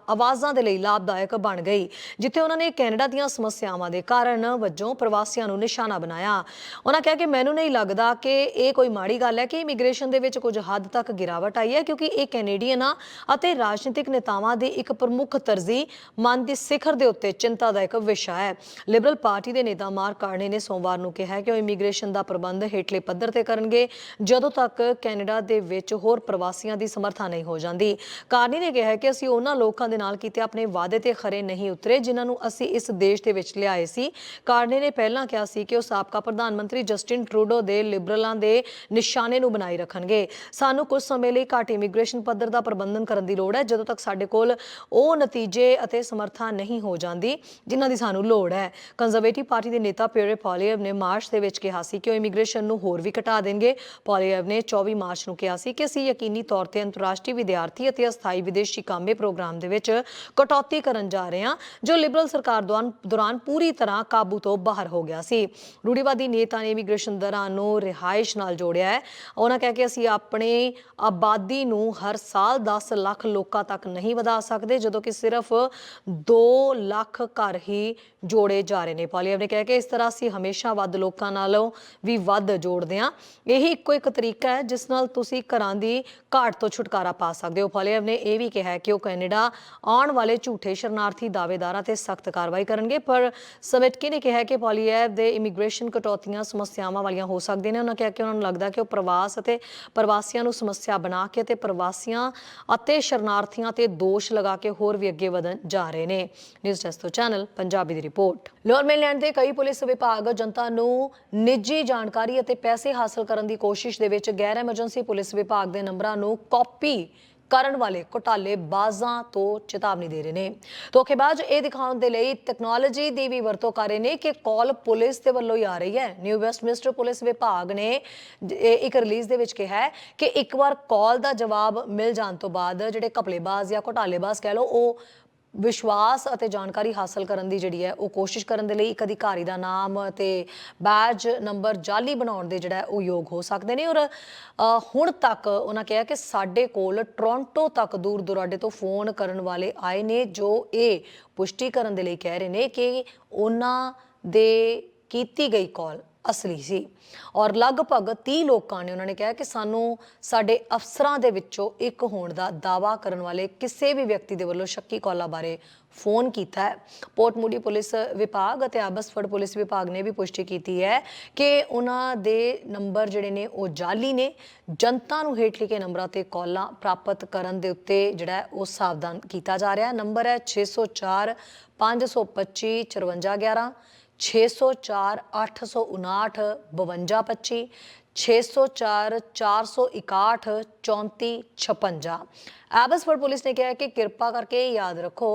Speaker 1: ਆਵਾਜ਼ਾਂ ਦੇ ਲਈ ਲਾਭਦਾਇਕ ਬਣ ਗਈ, ਜਿੱਥੇ ਉਹਨਾਂ ਨੇ ਕੈਨੇਡਾ ਦੀਆਂ ਸਮੱਸਿਆਵਾਂ ਦੇ ਕਾਰਨ ਵਜੋਂ ਪ੍ਰਵਾਸੀਆਂ ਨੂੰ ਨਿਸ਼ਾਨਾ ਬਣਾਇਆ। ਉਹਨਾਂ ਕਿਹਾ ਕਿ ਮੈਨੂੰ ਨਹੀਂ ਲੱਗਦਾ ਕਿ ਇਹ ਕੋਈ ਮਾੜੀ ਗੱਲ ਹੈ ਕਿ ਇਮੀਗ੍ਰੇਸ਼ਨ ਦੇ ਵਿੱਚ ਕੁਝ ਹੱਦ ਤੱਕ ਗਿਰਾਵਟ ਆਈ ਹੈ, ਕਿਉਂਕਿ ਇਹ ਕੈਨੇਡੀਅਨਾਂ ਅਤੇ ਰਾਜਨੀਤਿਕ ਨੇਤਾਵਾਂ ਦੀ ਇੱਕ ਪ੍ਰਮੁੱਖ ਤਰਜੀਹ ਮਨ ਦੀ ਸਿਖਰ ਦੇ ਉੱਤੇ ਚਿੰਤਾ ਦਾ ਇੱਕ ਵਿਸ਼ਾ ਹੈ। ਲਿਬਰਲ ਪਾਰਟੀ ਦੇ ਨੇਤਾ ਮਾਰਕ ਕਾਰਨੇ ਨੇ ਸੋਮਵਾਰ ਨੂੰ ਕਿਹਾ ਕਿ ਉਹ ਇਮੀਗ੍ਰੇਸ਼ਨ ਦਾ ਪ੍ਰਬੰਧ ਹੇਠਲੇ ਪੱਧਰ ਤੇ ਕਰਨਗੇ, ਜਦੋਂ ਤੱਕ ਕੈਨੇਡਾ ਦੇ ਵਿੱਚ ਹੋਰ ਪ੍ਰਵਾਸੀਆਂ ਦੀ ਸਮਰਥਾ ਨਹੀਂ ਹੋ ਜਾਂਦੀ। ਕਾਰਨੀ ਨੇ ਕਿਹਾ ਕਿ ਅਸੀਂ ਉਹਨਾਂ ਲੋਕਾਂ ਦੇ ਨਾਲ ਕੀਤੇ ਆਪਣੇ ਵਾਅਦੇ ਤੇ ਖਰੇ ਨਹੀਂ ਉਤਰੇ, ਜਿਨ੍ਹਾਂ ਨੂੰ ਅਸੀਂ ਇਸ ਦੇਸ਼ ਦੇ ਵਿੱਚ ਲਿਆਏ ਸੀ। ਕਾਰਨੀ ਨੇ ਪਹਿਲਾਂ ਕਿਹਾ ਸੀ ਕਿ ਉਹ ਸਾਬਕਾ ਪ੍ਰਧਾਨ ਮੰਤਰੀ ਜਸਟਿਨ ਟਰੂਡੋ ਦੇ ਲਿਬਰਲਾਂ ਦੇ ਨਿਸ਼ਾਨੇ ਨੂੰ ਬਣਾਈ ਰੱਖਣਗੇ। ਸਾਨੂੰ ਕੁਝ ਸਮੇਂ ਲਈ ਘੱਟ ਇਮੀਗ੍ਰੇਸ਼ਨ ਪੱਧਰ ਦਾ ਪ੍ਰਬੰਧਨ ਕਰਨ ਦੀ ਲੋੜ ਹੈ, ਜਦੋਂ ਤੱਕ ਸਾਡੇ ਕੋਲ ਉਹ ਨਤੀਜੇ ਅਤੇ ਸਮਰਥਾ ਨਹੀਂ ਹੋ ਜਾਂਦੀ, ਜਿਨ੍ਹਾਂ ਦੀ ਸਾਨੂੰ ਲੋੜ ਹੈ। ਕੰਜ਼ਰਵੇਟਿਵ ਪਾਰਟੀ ਦੇ ਨੇਤਾ ਪਿਓਰੇ ਪੋਲੀਅਵ ਨੇ ਮਾਰਚ ਦੇ ਵਿੱਚ ਕਿਹਾ ਸੀ ਕਿ ਉਹ ਇਮੀਗ੍ਰੇਸ਼ਨ ਨੂੰ ਹੋਰ ਵੀ ਘਟਾ ਦੇਣਗੇ। ਪੋਲੀਅਵ ਨੇ 24 ਮਾਰਚ ਨੂੰ ਕਿਹਾ ਸੀ ਕਿ ਅਸੀਂ ਯਕੀਨੀ ਤੌਰ ਤੇ ਅੰਤਰਰਾਸ਼ਟਰੀ ਵਿਦਿਆਰਥੀ ਅਤੇ ਅਸਥਾਈ ਵਿਦੇਸ਼ੀ ਕਾਮੇ ਪ੍ਰੋਗਰਾਮ ਦੇ ਵਿੱਚ ਕਟੌਤੀ ਕਰਨ ਜਾ ਰਹੇ ਹਾਂ, ਜੋ ਲਿਬਰਲ ਸਰਕਾਰ ਦੌਰਾਨ ਪੂਰੀ ਤਰ੍ਹਾਂ ਕਾਬੂ ਤੋਂ ਬਾਹਰ ਹੋ ਗਿਆ ਸੀ। ਰੂੜੀਵਾਦੀ ਨੇਤਾ ਨੇ ਇਮੀਗ੍ਰੇਸ਼ਨ ਦਰਾਂ ਨੂੰ ਰਿਹਾਇਸ਼ ਨਾਲ ਜੋੜਿਆ ਹੈ। ਉਹਨਾਂ ਕਹਿ ਕੇ ਅਸੀਂ ਆਪਣੀ ਆਬਾਦੀ ਨੂੰ ਹਰ ਸਾਲ 10 ਲੱਖ ਲੋਕਾਂ ਤੱਕ ਨਹੀਂ ਵਧਾ ਸਕਦੇ, ਜਦੋਂ ਕਿ ਸਿਰਫ 2 ਲੱਖ ਘਰ ਹੀ ਜੋੜੇ ਜਾ ਰਹੇ ਨੇ। ਪਾਲੀਅਵ ਨੇ ਕਿਹਾ ਕਿ ਇਸ ਤਰ੍ਹਾਂ ਅਸੀਂ ਹਮੇਸ਼ਾ ਵੱਧ ਲੋਕਾਂ ਨਾਲੋਂ ਵੀ ਵੱਧ ਜੋੜਦੇ ਹਾਂ। ਇਹੀ ਇੱਕੋ ਇੱਕ ਤਰੀਕਾ ਹੈ, ਜਿਸ ਨਾਲ ਤੁਸੀਂ ਘਰਾਂ ਦੀ ਘਾਟ ਤੋਂ ਛੁਟਕਾਰਾ ਪਾ ਸਕਦੇ ਹੋ। ਪਾਲੀਅਵ ਨੇ ਇਹ ਵੀ ਕਿਹਾ ਕਿ ਉਹ ਕੈਨੇਡਾ ਆਉਣ ਵਾਲੇ ਝੂਠੇ ਸ਼ਰਨਾਰਥੀ ਦਾਅਵੇਦਾਰਾਂ ਤੇ ਸਖਤ ਕਾਰਵਾਈ ਕਰਨਗੇ। ਪਰ ਸਮਿਟਕੀ ਨੇ ਕਿਹਾ ਕਿ ਪਾਲੀਐਵ ਦੇ ਇਮੀਗ੍ਰੇਸ਼ਨ ਕਟੌਤੀਆਂ ਸਮੱਸਿਆਵਾਂ ਵਾਲੀਆਂ ਹੋ ਸਕਦੀਆਂ ਨੇ। ਉਹਨਾਂ ਕਿਹਾ ਕਿ ਉਹਨਾਂ ਨੂੰ ਲੱਗਦਾ ਕਿ ਉਹ ਪ੍ਰਵਾਸ ਅਤੇ ਪ੍ਰਵਾਸੀਆਂ ਨੂੰ ਸਮੱਸਿਆ ਬਣਾ ਕੇ ਤੇ ਪ੍ਰਵਾਸੀਆਂ ਅਤੇ ਸ਼ਰਨਾਰਥੀਆਂ ਤੇ ਦੋਸ਼ ਲਗਾ ਕੇ ਹੋਰ ਵੀ ਅੱਗੇ ਵਧਣ ਜਾ ਰਹੇ ਨੇ। ਨਿਊਜ਼ ਡੈਸਕ ਤੋਂ ਚੈਨਲ ਪੰਜਾਬੀ ਦੀ ਰਿਪੋਰਟ। ਲੋਅਰ ਮੇਨਲੈਂਡ ਦੇ ਕਈ ਪੁਲਿਸ ਵਿਭਾਗ ਜਨਤਾ ਨੂੰ ਨਿੱਜੀ ਜਾਣਕਾਰੀ ਅਤੇ ਪੈਸੇ ਹਾਸਲ ਕਰਨ ਦੀ ਕੋਸ਼ਿਸ਼ ਦੇ ਵਿੱਚ ਗੈਰ ਐਮਰਜੈਂਸੀ ਪੁਲਿਸ ਵਿਭਾਗ ਦੇ ਨੰਬਰਾਂ ਨੂੰ ਕਾਪੀ ਕਰਨ ਵਾਲੇ ਘੁਟਾਲੇ ਬਾਜ਼ਾਂ ਤੋਂ ਚੇਤਾਵਨੀ ਦੇ ਰਹੇ ਨੇ। ਧੋਖੇਬਾਜ਼ ਇਹ ਦਿਖਾਉਣ ਦੇ ਲਈ ਟੈਕਨੋਲੋਜੀ ਦੀ ਵੀ ਵਰਤੋਂ ਕਰ ਰਹੇ ਨੇ ਕਿ ਕਾਲ ਪੁਲਿਸ ਦੇ ਵੱਲੋਂ ਹੀ ਆ ਰਹੀ ਹੈ। ਨਿਊ ਵੈਸਟਮਿੰਸਟਰ ਪੁਲਿਸ ਵਿਭਾਗ ਨੇ ਇੱਕ ਰਿਲੀਜ਼ ਦੇ ਵਿੱਚ ਕਿਹਾ ਹੈ ਕਿ ਇੱਕ ਵਾਰ ਕਾਲ ਦਾ ਜਵਾਬ ਮਿਲ ਜਾਣ ਤੋਂ ਬਾਅਦ ਜਿਹੜੇ ਘਪਲੇਬਾਜ਼ ਜਾਂ ਘੁਟਾਲੇਬਾਜ਼ ਕਹਿ ਲਓ, ਉਹ ਵਿਸ਼ਵਾਸ ਅਤੇ ਜਾਣਕਾਰੀ ਹਾਸਲ ਕਰਨ ਦੀ ਜਿਹੜੀ ਹੈ, ਉਹ ਕੋਸ਼ਿਸ਼ ਕਰਨ ਦੇ ਲਈ ਇੱਕ ਅਧਿਕਾਰੀ ਦਾ ਨਾਮ ਤੇ ਬੈਜ ਨੰਬਰ ਜਾਲੀ ਬਣਾਉਣ ਦੇ ਜਿਹੜਾ ਉਹ ਯੋਗ ਹੋ ਸਕਦੇ ਨੇ। ਔਰ ਹੁਣ ਤੱਕ ਉਹਨਾਂ ਕਿਹਾ ਕਿ ਸਾਡੇ ਕੋਲ ਟੋਰਾਂਟੋ ਤੱਕ ਦੂਰ ਦੁਰਾਡੇ ਤੋਂ ਫੋਨ ਕਰਨ ਵਾਲੇ ਆਏ ਨੇ, ਜੋ ਇਹ ਪੁਸ਼ਟੀ ਕਰਨ ਦੇ ਲਈ ਕਹਿ ਰਹੇ ਨੇ ਕਿ ਉਹਨਾਂ ਦੇ ਕੀਤੀ ਗਈ ਕਾਲ ਅਸਲੀ ਸੀ। ਔਰ ਲਗਭਗ 30 ਲੋਕਾਂ ਨੇ ਉਹਨਾਂ ਨੇ ਕਿਹਾ ਕਿ ਸਾਨੂੰ ਸਾਡੇ ਅਫਸਰਾਂ ਦੇ ਵਿੱਚੋਂ ਇੱਕ ਹੋਣ ਦਾ ਦਾਵਾ ਕਰਨ ਵਾਲੇ ਕਿਸੇ ਵੀ ਵਿਅਕਤੀ ਦੇ ਵੱਲੋਂ ਸ਼ੱਕੀ ਕਾਲਾਂ ਬਾਰੇ ਫੋਨ ਕੀਤਾ ਹੈ। ਪੋਰਟ ਮੂਡੀ ਪੁਲਿਸ ਵਿਭਾਗ ਅਤੇ ਆਬਸਫੋਰਡ ਪੁਲਿਸ ਵਿਭਾਗ ਨੇ ਵੀ ਪੁਸ਼ਟੀ ਕੀਤੀ ਹੈ ਕਿ ਉਹਨਾਂ ਦੇ ਨੰਬਰ ਜਿਹੜੇ ਨੇ ਉਹ ਜਾਲੀ ਨੇ। ਜਨਤਾ ਨੂੰ ਹੇਠ ਲਿਖੇ ਨੰਬਰਾਂ ਤੇ ਕਾਲਾਂ ਪ੍ਰਾਪਤ ਕਰਨ ਦੇ ਉੱਤੇ ਜਿਹੜਾ ਉਹ ਸਾਵਧਾਨ ਕੀਤਾ ਜਾ ਰਿਹਾ ਹੈ। ਨੰਬਰ ਹੈ 604 525 5411 604 859 5225 604 461 34 56 ਐਬਸਫੋਰਡ ਪੁਲਿਸ ਨੇ ਕਿਹਾ ਹੈ ਕਿ ਕਿਰਪਾ ਕਰਕੇ ਇਹ ਯਾਦ ਰੱਖੋ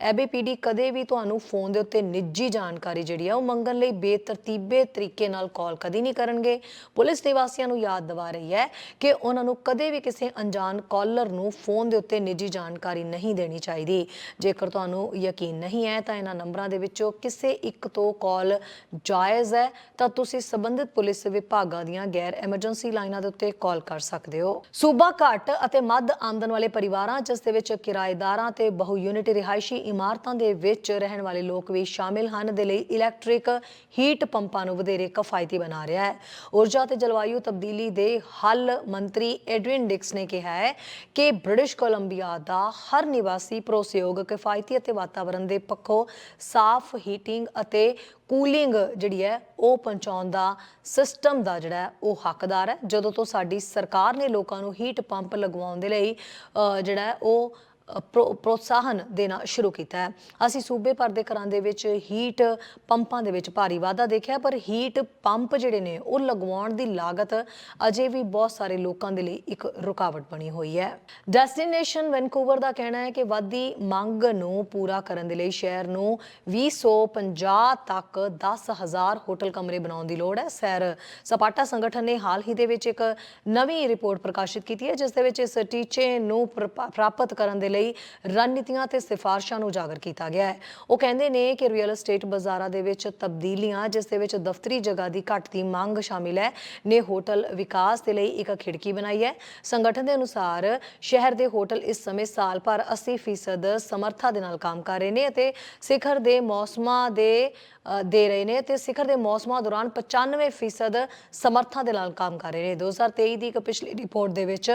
Speaker 1: ਐਬੀਪੀਡੀ ਕਦੇ ਵੀ ਤੁਹਾਨੂੰ ਫੋਨ ਦੇ ਉੱਤੇ ਨਿੱਜੀ ਜਾਣਕਾਰੀ ਜਿਹੜੀ ਹੈ ਉਹ ਮੰਗਣ ਲਈ ਬੇਤਰਤੀਬੇ ਤਰੀਕੇ ਨਾਲ ਕਾਲ ਕਦੀ ਨਹੀਂ ਕਰਨਗੇ। ਪੁਲਿਸ ਨਿਵਾਸੀਆਂ ਨੂੰ ਯਾਦ ਦਿਵਾ ਰਹੀ ਹੈ ਕਿ ਉਹਨਾਂ ਨੂੰ ਕਦੇ ਵੀ ਕਿਸੇ ਅਣਜਾਣ ਕਾਲਰ ਨੂੰ ਫੋਨ ਦੇ ਉੱਤੇ ਨਿੱਜੀ ਜਾਣਕਾਰੀ ਨਹੀਂ ਦੇਣੀ ਚਾਹੀਦੀ। ਜੇਕਰ ਤੁਹਾਨੂੰ ਯਕੀਨ ਨਹੀਂ ਹੈ, ਤਾਂ ਇਹਨਾਂ ਨੰਬਰਾਂ ਦੇ ਵਿੱਚੋਂ ਕਿਸੇ ਇੱਕ ਤੋਂ ਕਾਲ ਜਾਇਜ਼ ਹੈ। ਤਾਂ ਤੁਸੀਂ ਸੰਬੰਧਿਤ ਪੁਲਿਸ ਵਿਭਾਗਾਂ ਦੀਆਂ ਗੈਰ ਐਮਰਜੈਂਸੀ ਲਾਈਨਾਂ ਦੇ ਉੱਤੇ ਕਾਲ ਕਰ ਸਕਦੇ ਹੋ। ਸੂਬਾ ਘੱਟ ਅਤੇ ਮੱਧ ਆਮਦਨ ਵਾਲੇ ਪਰਿਵਾਰਾਂ, ਜਿਸ ਦੇ ਵਿੱਚ ਕਿਰਾਏਦਾਰਾਂ ਤੇ ਬਹੁ ਯੂਨਿਟ ਰਿਹਾਇਸ਼ੀ ਇਮਾਰਤਾਂ ਦੇ ਵਿੱਚ ਰਹਿਣ ਵਾਲੇ ਲੋਕ ਵੀ ਸ਼ਾਮਿਲ ਹਨ, ਦੇ ਲਈ ਇਲੈਕਟ੍ਰਿਕ ਹੀਟ ਪੰਪਾਂ ਨੂੰ ਵਧੇਰੇ ਕਿਫਾਇਤੀ ਬਣਾ ਰਿਹਾ ਹੈ। ਊਰਜਾ ਤੇ ਜਲਵਾਯੂ ਤਬਦੀਲੀ ਦੇ ਹੱਲ ਮੰਤਰੀ ਐਡਰਿਨ ਡਿਕਸ ਨੇ ਕਿਹਾ ਹੈ ਕਿ ਬ੍ਰਿਟਿਸ਼ ਕੋਲੰਬੀਆ ਦਾ ਹਰ ਨਿਵਾਸੀ ਭਰੋਸੇਯੋਗ ਕਿਫਾਇਤੀ ਅਤੇ ਵਾਤਾਵਰਣ ਦੇ ਪੱਖੋਂ ਸਾਫ਼ ਹੀਟਿੰਗ ਅਤੇ ਕੂਲਿੰਗ ਜਿਹੜੀ ਹੈ, ਉਹ ਪਹੁੰਚਾਉਣ ਦਾ ਸਿਸਟਮ ਦਾ ਜਿਹੜਾ ਉਹ ਹੱਕਦਾਰ ਹੈ। ਜਦੋਂ ਤੋਂ ਸਾਡੀ ਸਰਕਾਰ ਨੇ ਲੋਕਾਂ ਨੂੰ ਹੀਟ ਪੰਪ ਲਗਵਾਉਣ ਦੇ ਲਈ ਜਿਹੜਾ ਉਹ ਪ੍ਰੋਤਸਾਹਨ ਦੇਣਾ ਸ਼ੁਰੂ ਕੀਤਾ ਹੈ। ਅਸੀਂ ਸੂਬੇ ਭਰ ਦੇ ਘਰਾਂ ਦੇ ਵਿੱਚ ਹੀਟ ਪੰਪਾਂ ਦੇ ਵਿੱਚ ਭਾਰੀ ਵਾਧਾ ਦੇਖਿਆ, ਪਰ ਹੀਟ ਪੰਪ ਜਿਹੜੇ ਨੇ, ਉਹ ਲਗਵਾਉਣ ਦੀ ਲਾਗਤ ਅਜੇ ਵੀ ਬਹੁਤ ਸਾਰੇ ਲੋਕਾਂ ਦੇ ਲਈ ਇੱਕ ਰੁਕਾਵਟ ਬਣੀ ਹੋਈ ਹੈ। ਡੈਸਟੀਨੇਸ਼ਨ ਵੈਨਕੂਵਰ ਦਾ ਕਹਿਣਾ ਹੈ ਕਿ ਵਾਧੀ ਮੰਗ ਨੂੰ ਪੂਰਾ ਕਰਨ ਦੇ ਲਈ ਸ਼ਹਿਰ ਨੂੰ 2050 ਤੱਕ 10000 ਹੋਟਲ ਕਮਰੇ ਬਣਾਉਣ ਦੀ ਲੋੜ ਹੈ। ਸੈਰ ਸਪਾਟਾ ਸੰਗਠਨ ਨੇ ਹਾਲ ਹੀ ਦੇ ਵਿੱਚ ਇੱਕ ਨਵੀਂ ਰਿਪੋਰਟ ਪ੍ਰਕਾਸ਼ਿਤ ਕੀਤੀ ਹੈ, ਜਿਸ ਦੇ ਵਿੱਚ ਇਸ ਟੀਚੇ ਨੂੰ ਪ੍ਰ- ਪ੍ਰਾਪਤ ਕਰਨ ਦੇ ਲਈ ਰਣਨੀਤੀਆਂ ਤੇ ਸਿਫਾਰਸ਼ਾਂ ਨੂੰ ਉਜਾਗਰ ਕੀਤਾ ਗਿਆ ਹੈ। ਉਹ ਕਹਿੰਦੇ ਨੇ ਕਿ ਰੀਅਲ ਏਸਟੇਟ ਬਾਜ਼ਾਰਾਂ ਦੇ ਵਿੱਚ ਤਬਦੀਲੀਆਂ, ਜਿਸ ਦੇ ਵਿੱਚ ਦਫ਼ਤਰੀ ਜਗ੍ਹਾ ਦੀ ਘੱਟ ਦੀ ਮੰਗ ਸ਼ਾਮਿਲ ਹੈ, ਨੇ ਹੋਟਲ ਵਿਕਾਸ ਦੇ ਲਈ ਇੱਕ ਖਿੜਕੀ ਬਣਾਈ ਹੈ। ਸੰਗਠਨ ਦੇ ਅਨੁਸਾਰ ਸ਼ਹਿਰ ਦੇ ਹੋਟਲ ਇਸ ਸਮੇਂ ਸਾਲ ਭਰ 80% ਸਮਰੱਥਾ ਦੇ ਨਾਲ ਕੰਮ ਕਰ ਰਹੇ ਨੇ ਅਤੇ ਸਿਖਰ ਦੇ ਮੌਸਮਾਂ ਦੇ ਦੇ ਰਹੇ ਨੇ ਤੇ ਸਿਖਰ ਦੇ ਮੌਸਮਾਂ ਦੌਰਾਨ 95% ਸਮਰੱਥਾ ਦੇ ਨਾਲ ਕੰਮ ਕਰ ਰਹੇ ਨੇ। 2023 ਦੀ ਇੱਕ ਪਿਛਲੀ ਰਿਪੋਰਟ ਦੇ ਵਿੱਚ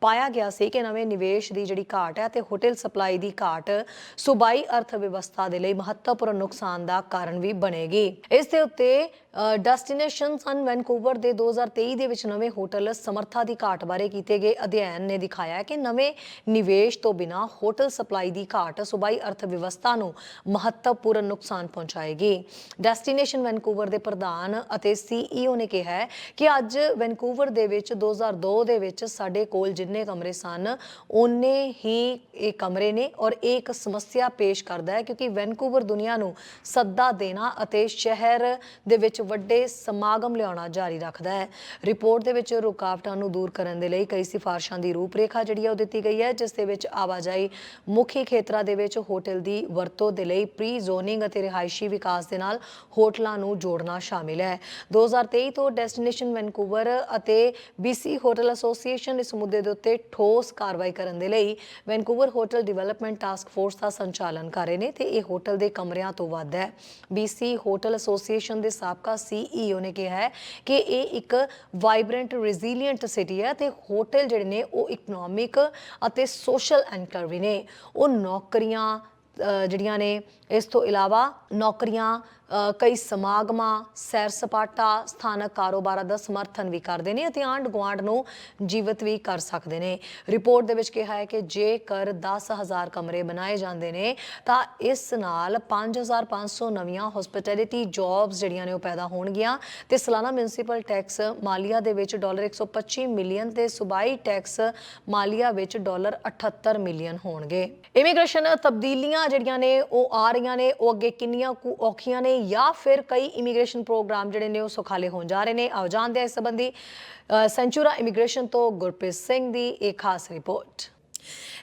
Speaker 1: ਪਾਇਆ ਗਿਆ ਸੀ ਕਿ ਨਵੇਂ ਨਿਵੇਸ਼ ਦੀ ਜਿਹੜੀ ਘਾਟ ਹੈ ਤੇ ਹੋਟਲ ਸਪਲਾਈ ਦੀ ਘਾਟ ਸੂਬਾਈ ਅਰਥ ਵਿਵਸਥਾ ਦੇ ਲਈ ਮਹੱਤਵਪੂਰਨ ਨੁਕਸਾਨ ਦਾ ਕਾਰਨ ਵੀ ਬਣੇਗੀ। ਇਸ ਦੇ ਉੱਤੇ ਡੈਸਟੀਨੇਸ਼ਨਸ ਅਨ ਵੈਨਕੂਵਰ ਦੇ 2023 ਦੇ ਵਿੱਚ ਨਵੇਂ ਹੋਟਲ ਸਮਰੱਥਾ ਦੀ ਘਾਟ ਬਾਰੇ ਕੀਤੇ ਗਏ ਅਧਿਐਨ ਨੇ ਦਿਖਾਇਆ ਹੈ ਕਿ ਨਵੇਂ ਨਿਵੇਸ਼ ਤੋਂ ਬਿਨਾ ਹੋਟਲ ਸਪਲਾਈ ਦੀ ਘਾਟ ਸੂਬਾਈ ਅਰਥ ਵਿਵਸਥਾ ਨੂੰ ਮਹੱਤਵਪੂਰਨ ਨੁਕਸਾਨ ਪਹੁੰਚਾਏਗੀ। ਡੈਸਟੀਨੇਸ਼ਨ ਵੈਨਕੂਵਰ ਦੇ ਪ੍ਰਧਾਨ ਅਤੇ ਸੀਈਓ ਨੇ ਕਿਹਾ ਹੈ ਕਿ ਅੱਜ ਵੈਨਕੂਵਰ ਦੇ ਵਿੱਚ 2002 ਦੇ ਵਿੱਚ ਸਾਡੇ ਕੋਲ ਜਿੰਨੇ ਕਮਰੇ ਸਨ, ਓਨੇ ਹੀ ਇਹ ਕਮਰੇ ਨੇ ਔਰ ਇਹ ਇੱਕ ਸਮੱਸਿਆ ਪੇਸ਼ ਕਰਦਾ ਹੈ ਕਿਉਂਕਿ ਵੈਨਕੂਵਰ ਦੁਨੀਆ ਨੂੰ ਸੱਦਾ ਦੇਣਾ ਅਤੇ ਸ਼ਹਿਰ ਦੇ ਵਿੱਚ ਵੱਡੇ ਸਮਾਗਮ ਲਿਆਉਣਾ ਜਾਰੀ ਰੱਖਦਾ ਹੈ। ਰਿਪੋਰਟ ਦੇ ਵਿੱਚ ਰੁਕਾਵਟਾਂ ਨੂੰ ਦੂਰ ਕਰਨ ਦੇ ਲਈ ਕਈ ਸਿਫਾਰਸ਼ਾਂ ਦੀ ਰੂਪਰੇਖਾ ਜਿਹੜੀ ਹੈ ਉਹ ਦਿੱਤੀ ਗਈ ਹੈ, ਜਿਸ ਦੇ ਵਿੱਚ ਆਵਾਜਾਈ ਮੁਖੀ ਖੇਤਰਾਂ ਦੇ ਵਿੱਚ ਹੋਟਲ ਦੀ ਵਰਤੋਂ ਦੇ ਲਈ ਪ੍ਰੀ ਜ਼ੋਨਿੰਗ ਅਤੇ ਰਿਹਾਇਸ਼ੀ ਵਿਕਾਸ ਦੇ ਨਾਲ ਹੋਟਲਾਂ ਨੂੰ ਜੋੜਨਾ ਸ਼ਾਮਿਲ ਹੈ। 2023 ਤੋਂ ਡੈਸਟੀਨੇਸ਼ਨ ਵੈਨਕੂਵਰ ਅਤੇ BC ਹੋਟਲ ਐਸੋਸੀਏਸ਼ਨ ਇਸ ਮੁੱਦੇ ਦੇ ਉੱਤੇ ਠੋਸ ਕਾਰਵਾਈ ਕਰਨ ਦੇ ਲਈ Vancouver hotel development task force ਦਾ ਸੰਚਾਲਨ ਕਰ ਰਹੇ ਨੇ ਤੇ ਇਹ ਹੋਟਲ ਦੇ ਕਮਰਿਆਂ ਤੋਂ ਵੱਧ ਹੈ। BC ਹੋਟਲ ਐਸੋਸੀਏਸ਼ਨ ਦੇ ਸਾਬਕਾ CEO ਨੇ ਕਿਹਾ ਹੈ ਕਿ ਇਹ ਇੱਕ ਵਾਈਬ੍ਰੈਂਟ ਰੈਜ਼ਿਲੀਐਂਟ ਸਿਟੀ ਹੈ ਤੇ ਹੋਟਲ ਜਿਹੜੇ ਨੇ ਉਹ ਇਕਨੋਮਿਕ ਅਤੇ ਸੋਸ਼ਲ ਐਂਕਰ ਵੀ ਨੇ। ਉਹ ਨੌਕਰੀਆਂ ਜਿਹੜੀਆਂ ਨੇ, ਇਸ ਤੋਂ ਇਲਾਵਾ ਨੌਕਰੀਆਂ ਕਈ ਸਮਾਗਮਾਂ, ਸੈਰ ਸਪਾਟਾ, ਸਥਾਨਕ ਕਾਰੋਬਾਰਾਂ ਦਾ ਸਮਰਥਨ ਵੀ ਕਰਦੇ ਨੇ ਅਤੇ ਆਂਢ ਗੁਆਂਢ ਨੂੰ ਜੀਵਤ ਵੀ ਕਰ ਸਕਦੇ ਨੇ। ਰਿਪੋਰਟ ਦੇ ਵਿੱਚ ਕਿਹਾ ਹੈ ਕਿ ਜੇਕਰ 10000 ਕਮਰੇ ਬਣਾਏ ਜਾਂਦੇ ਨੇ, ਤਾਂ ਇਸ ਨਾਲ 5500 ਨਵੀਆਂ ਹਸਪਿਟੈਲਿਟੀ ਜੌਬਸ ਜਿਹੜੀਆਂ ਨੇ ਉਹ ਪੈਦਾ ਹੋਣਗੀਆਂ ਤੇ ਸਾਲਾਨਾ ਮਿਊਨਿਸਪਲ ਟੈਕਸ ਮਾਲੀਆ ਦੇ ਵਿੱਚ ਡਾਲਰ 125 ਮਿਲੀਅਨ ਤੇ ਸੂਬਾਈ ਟੈਕਸ ਮਾਲੀਆ ਵਿੱਚ ਡਾਲਰ 78 ਮਿਲੀਅਨ ਹੋਣਗੇ। ਇਮੀਗ੍ਰੇਸ਼ਨ ਤਬਦੀਲੀਆਂ ਜਿਹੜੀਆਂ ਨੇ ਉਹ ਆ ਰਹੀਆਂ ਨੇ, ਉਹ ਅੱਗੇ ਕਿੰਨੀਆਂ ਕੁ ਔਖੀਆਂ ਨੇ ਜਾਂ ਫਿਰ ਕਈ ਇਮੀਗ੍ਰੇਸ਼ਨ ਪ੍ਰੋਗਰਾਮ ਜਿਹੜੇ ਨੇ ਉਹ ਸੁਖਾਲੇ ਹੋਣ ਜਾ ਰਹੇ ਨੇ। ਆਓ ਜਾਣਦੇ ਹਾਂ ਇਸ ਸੰਬੰਧੀ ਅ, ਸੈਂਚੂਰਾ ਇਮੀਗ੍ਰੇਸ਼ਨ ਤੋਂ ਗੁਰਪ੍ਰੀਤ ਸਿੰਘ ਦੀ ਇੱਕ ਖਾਸ ਰਿਪੋਰਟ।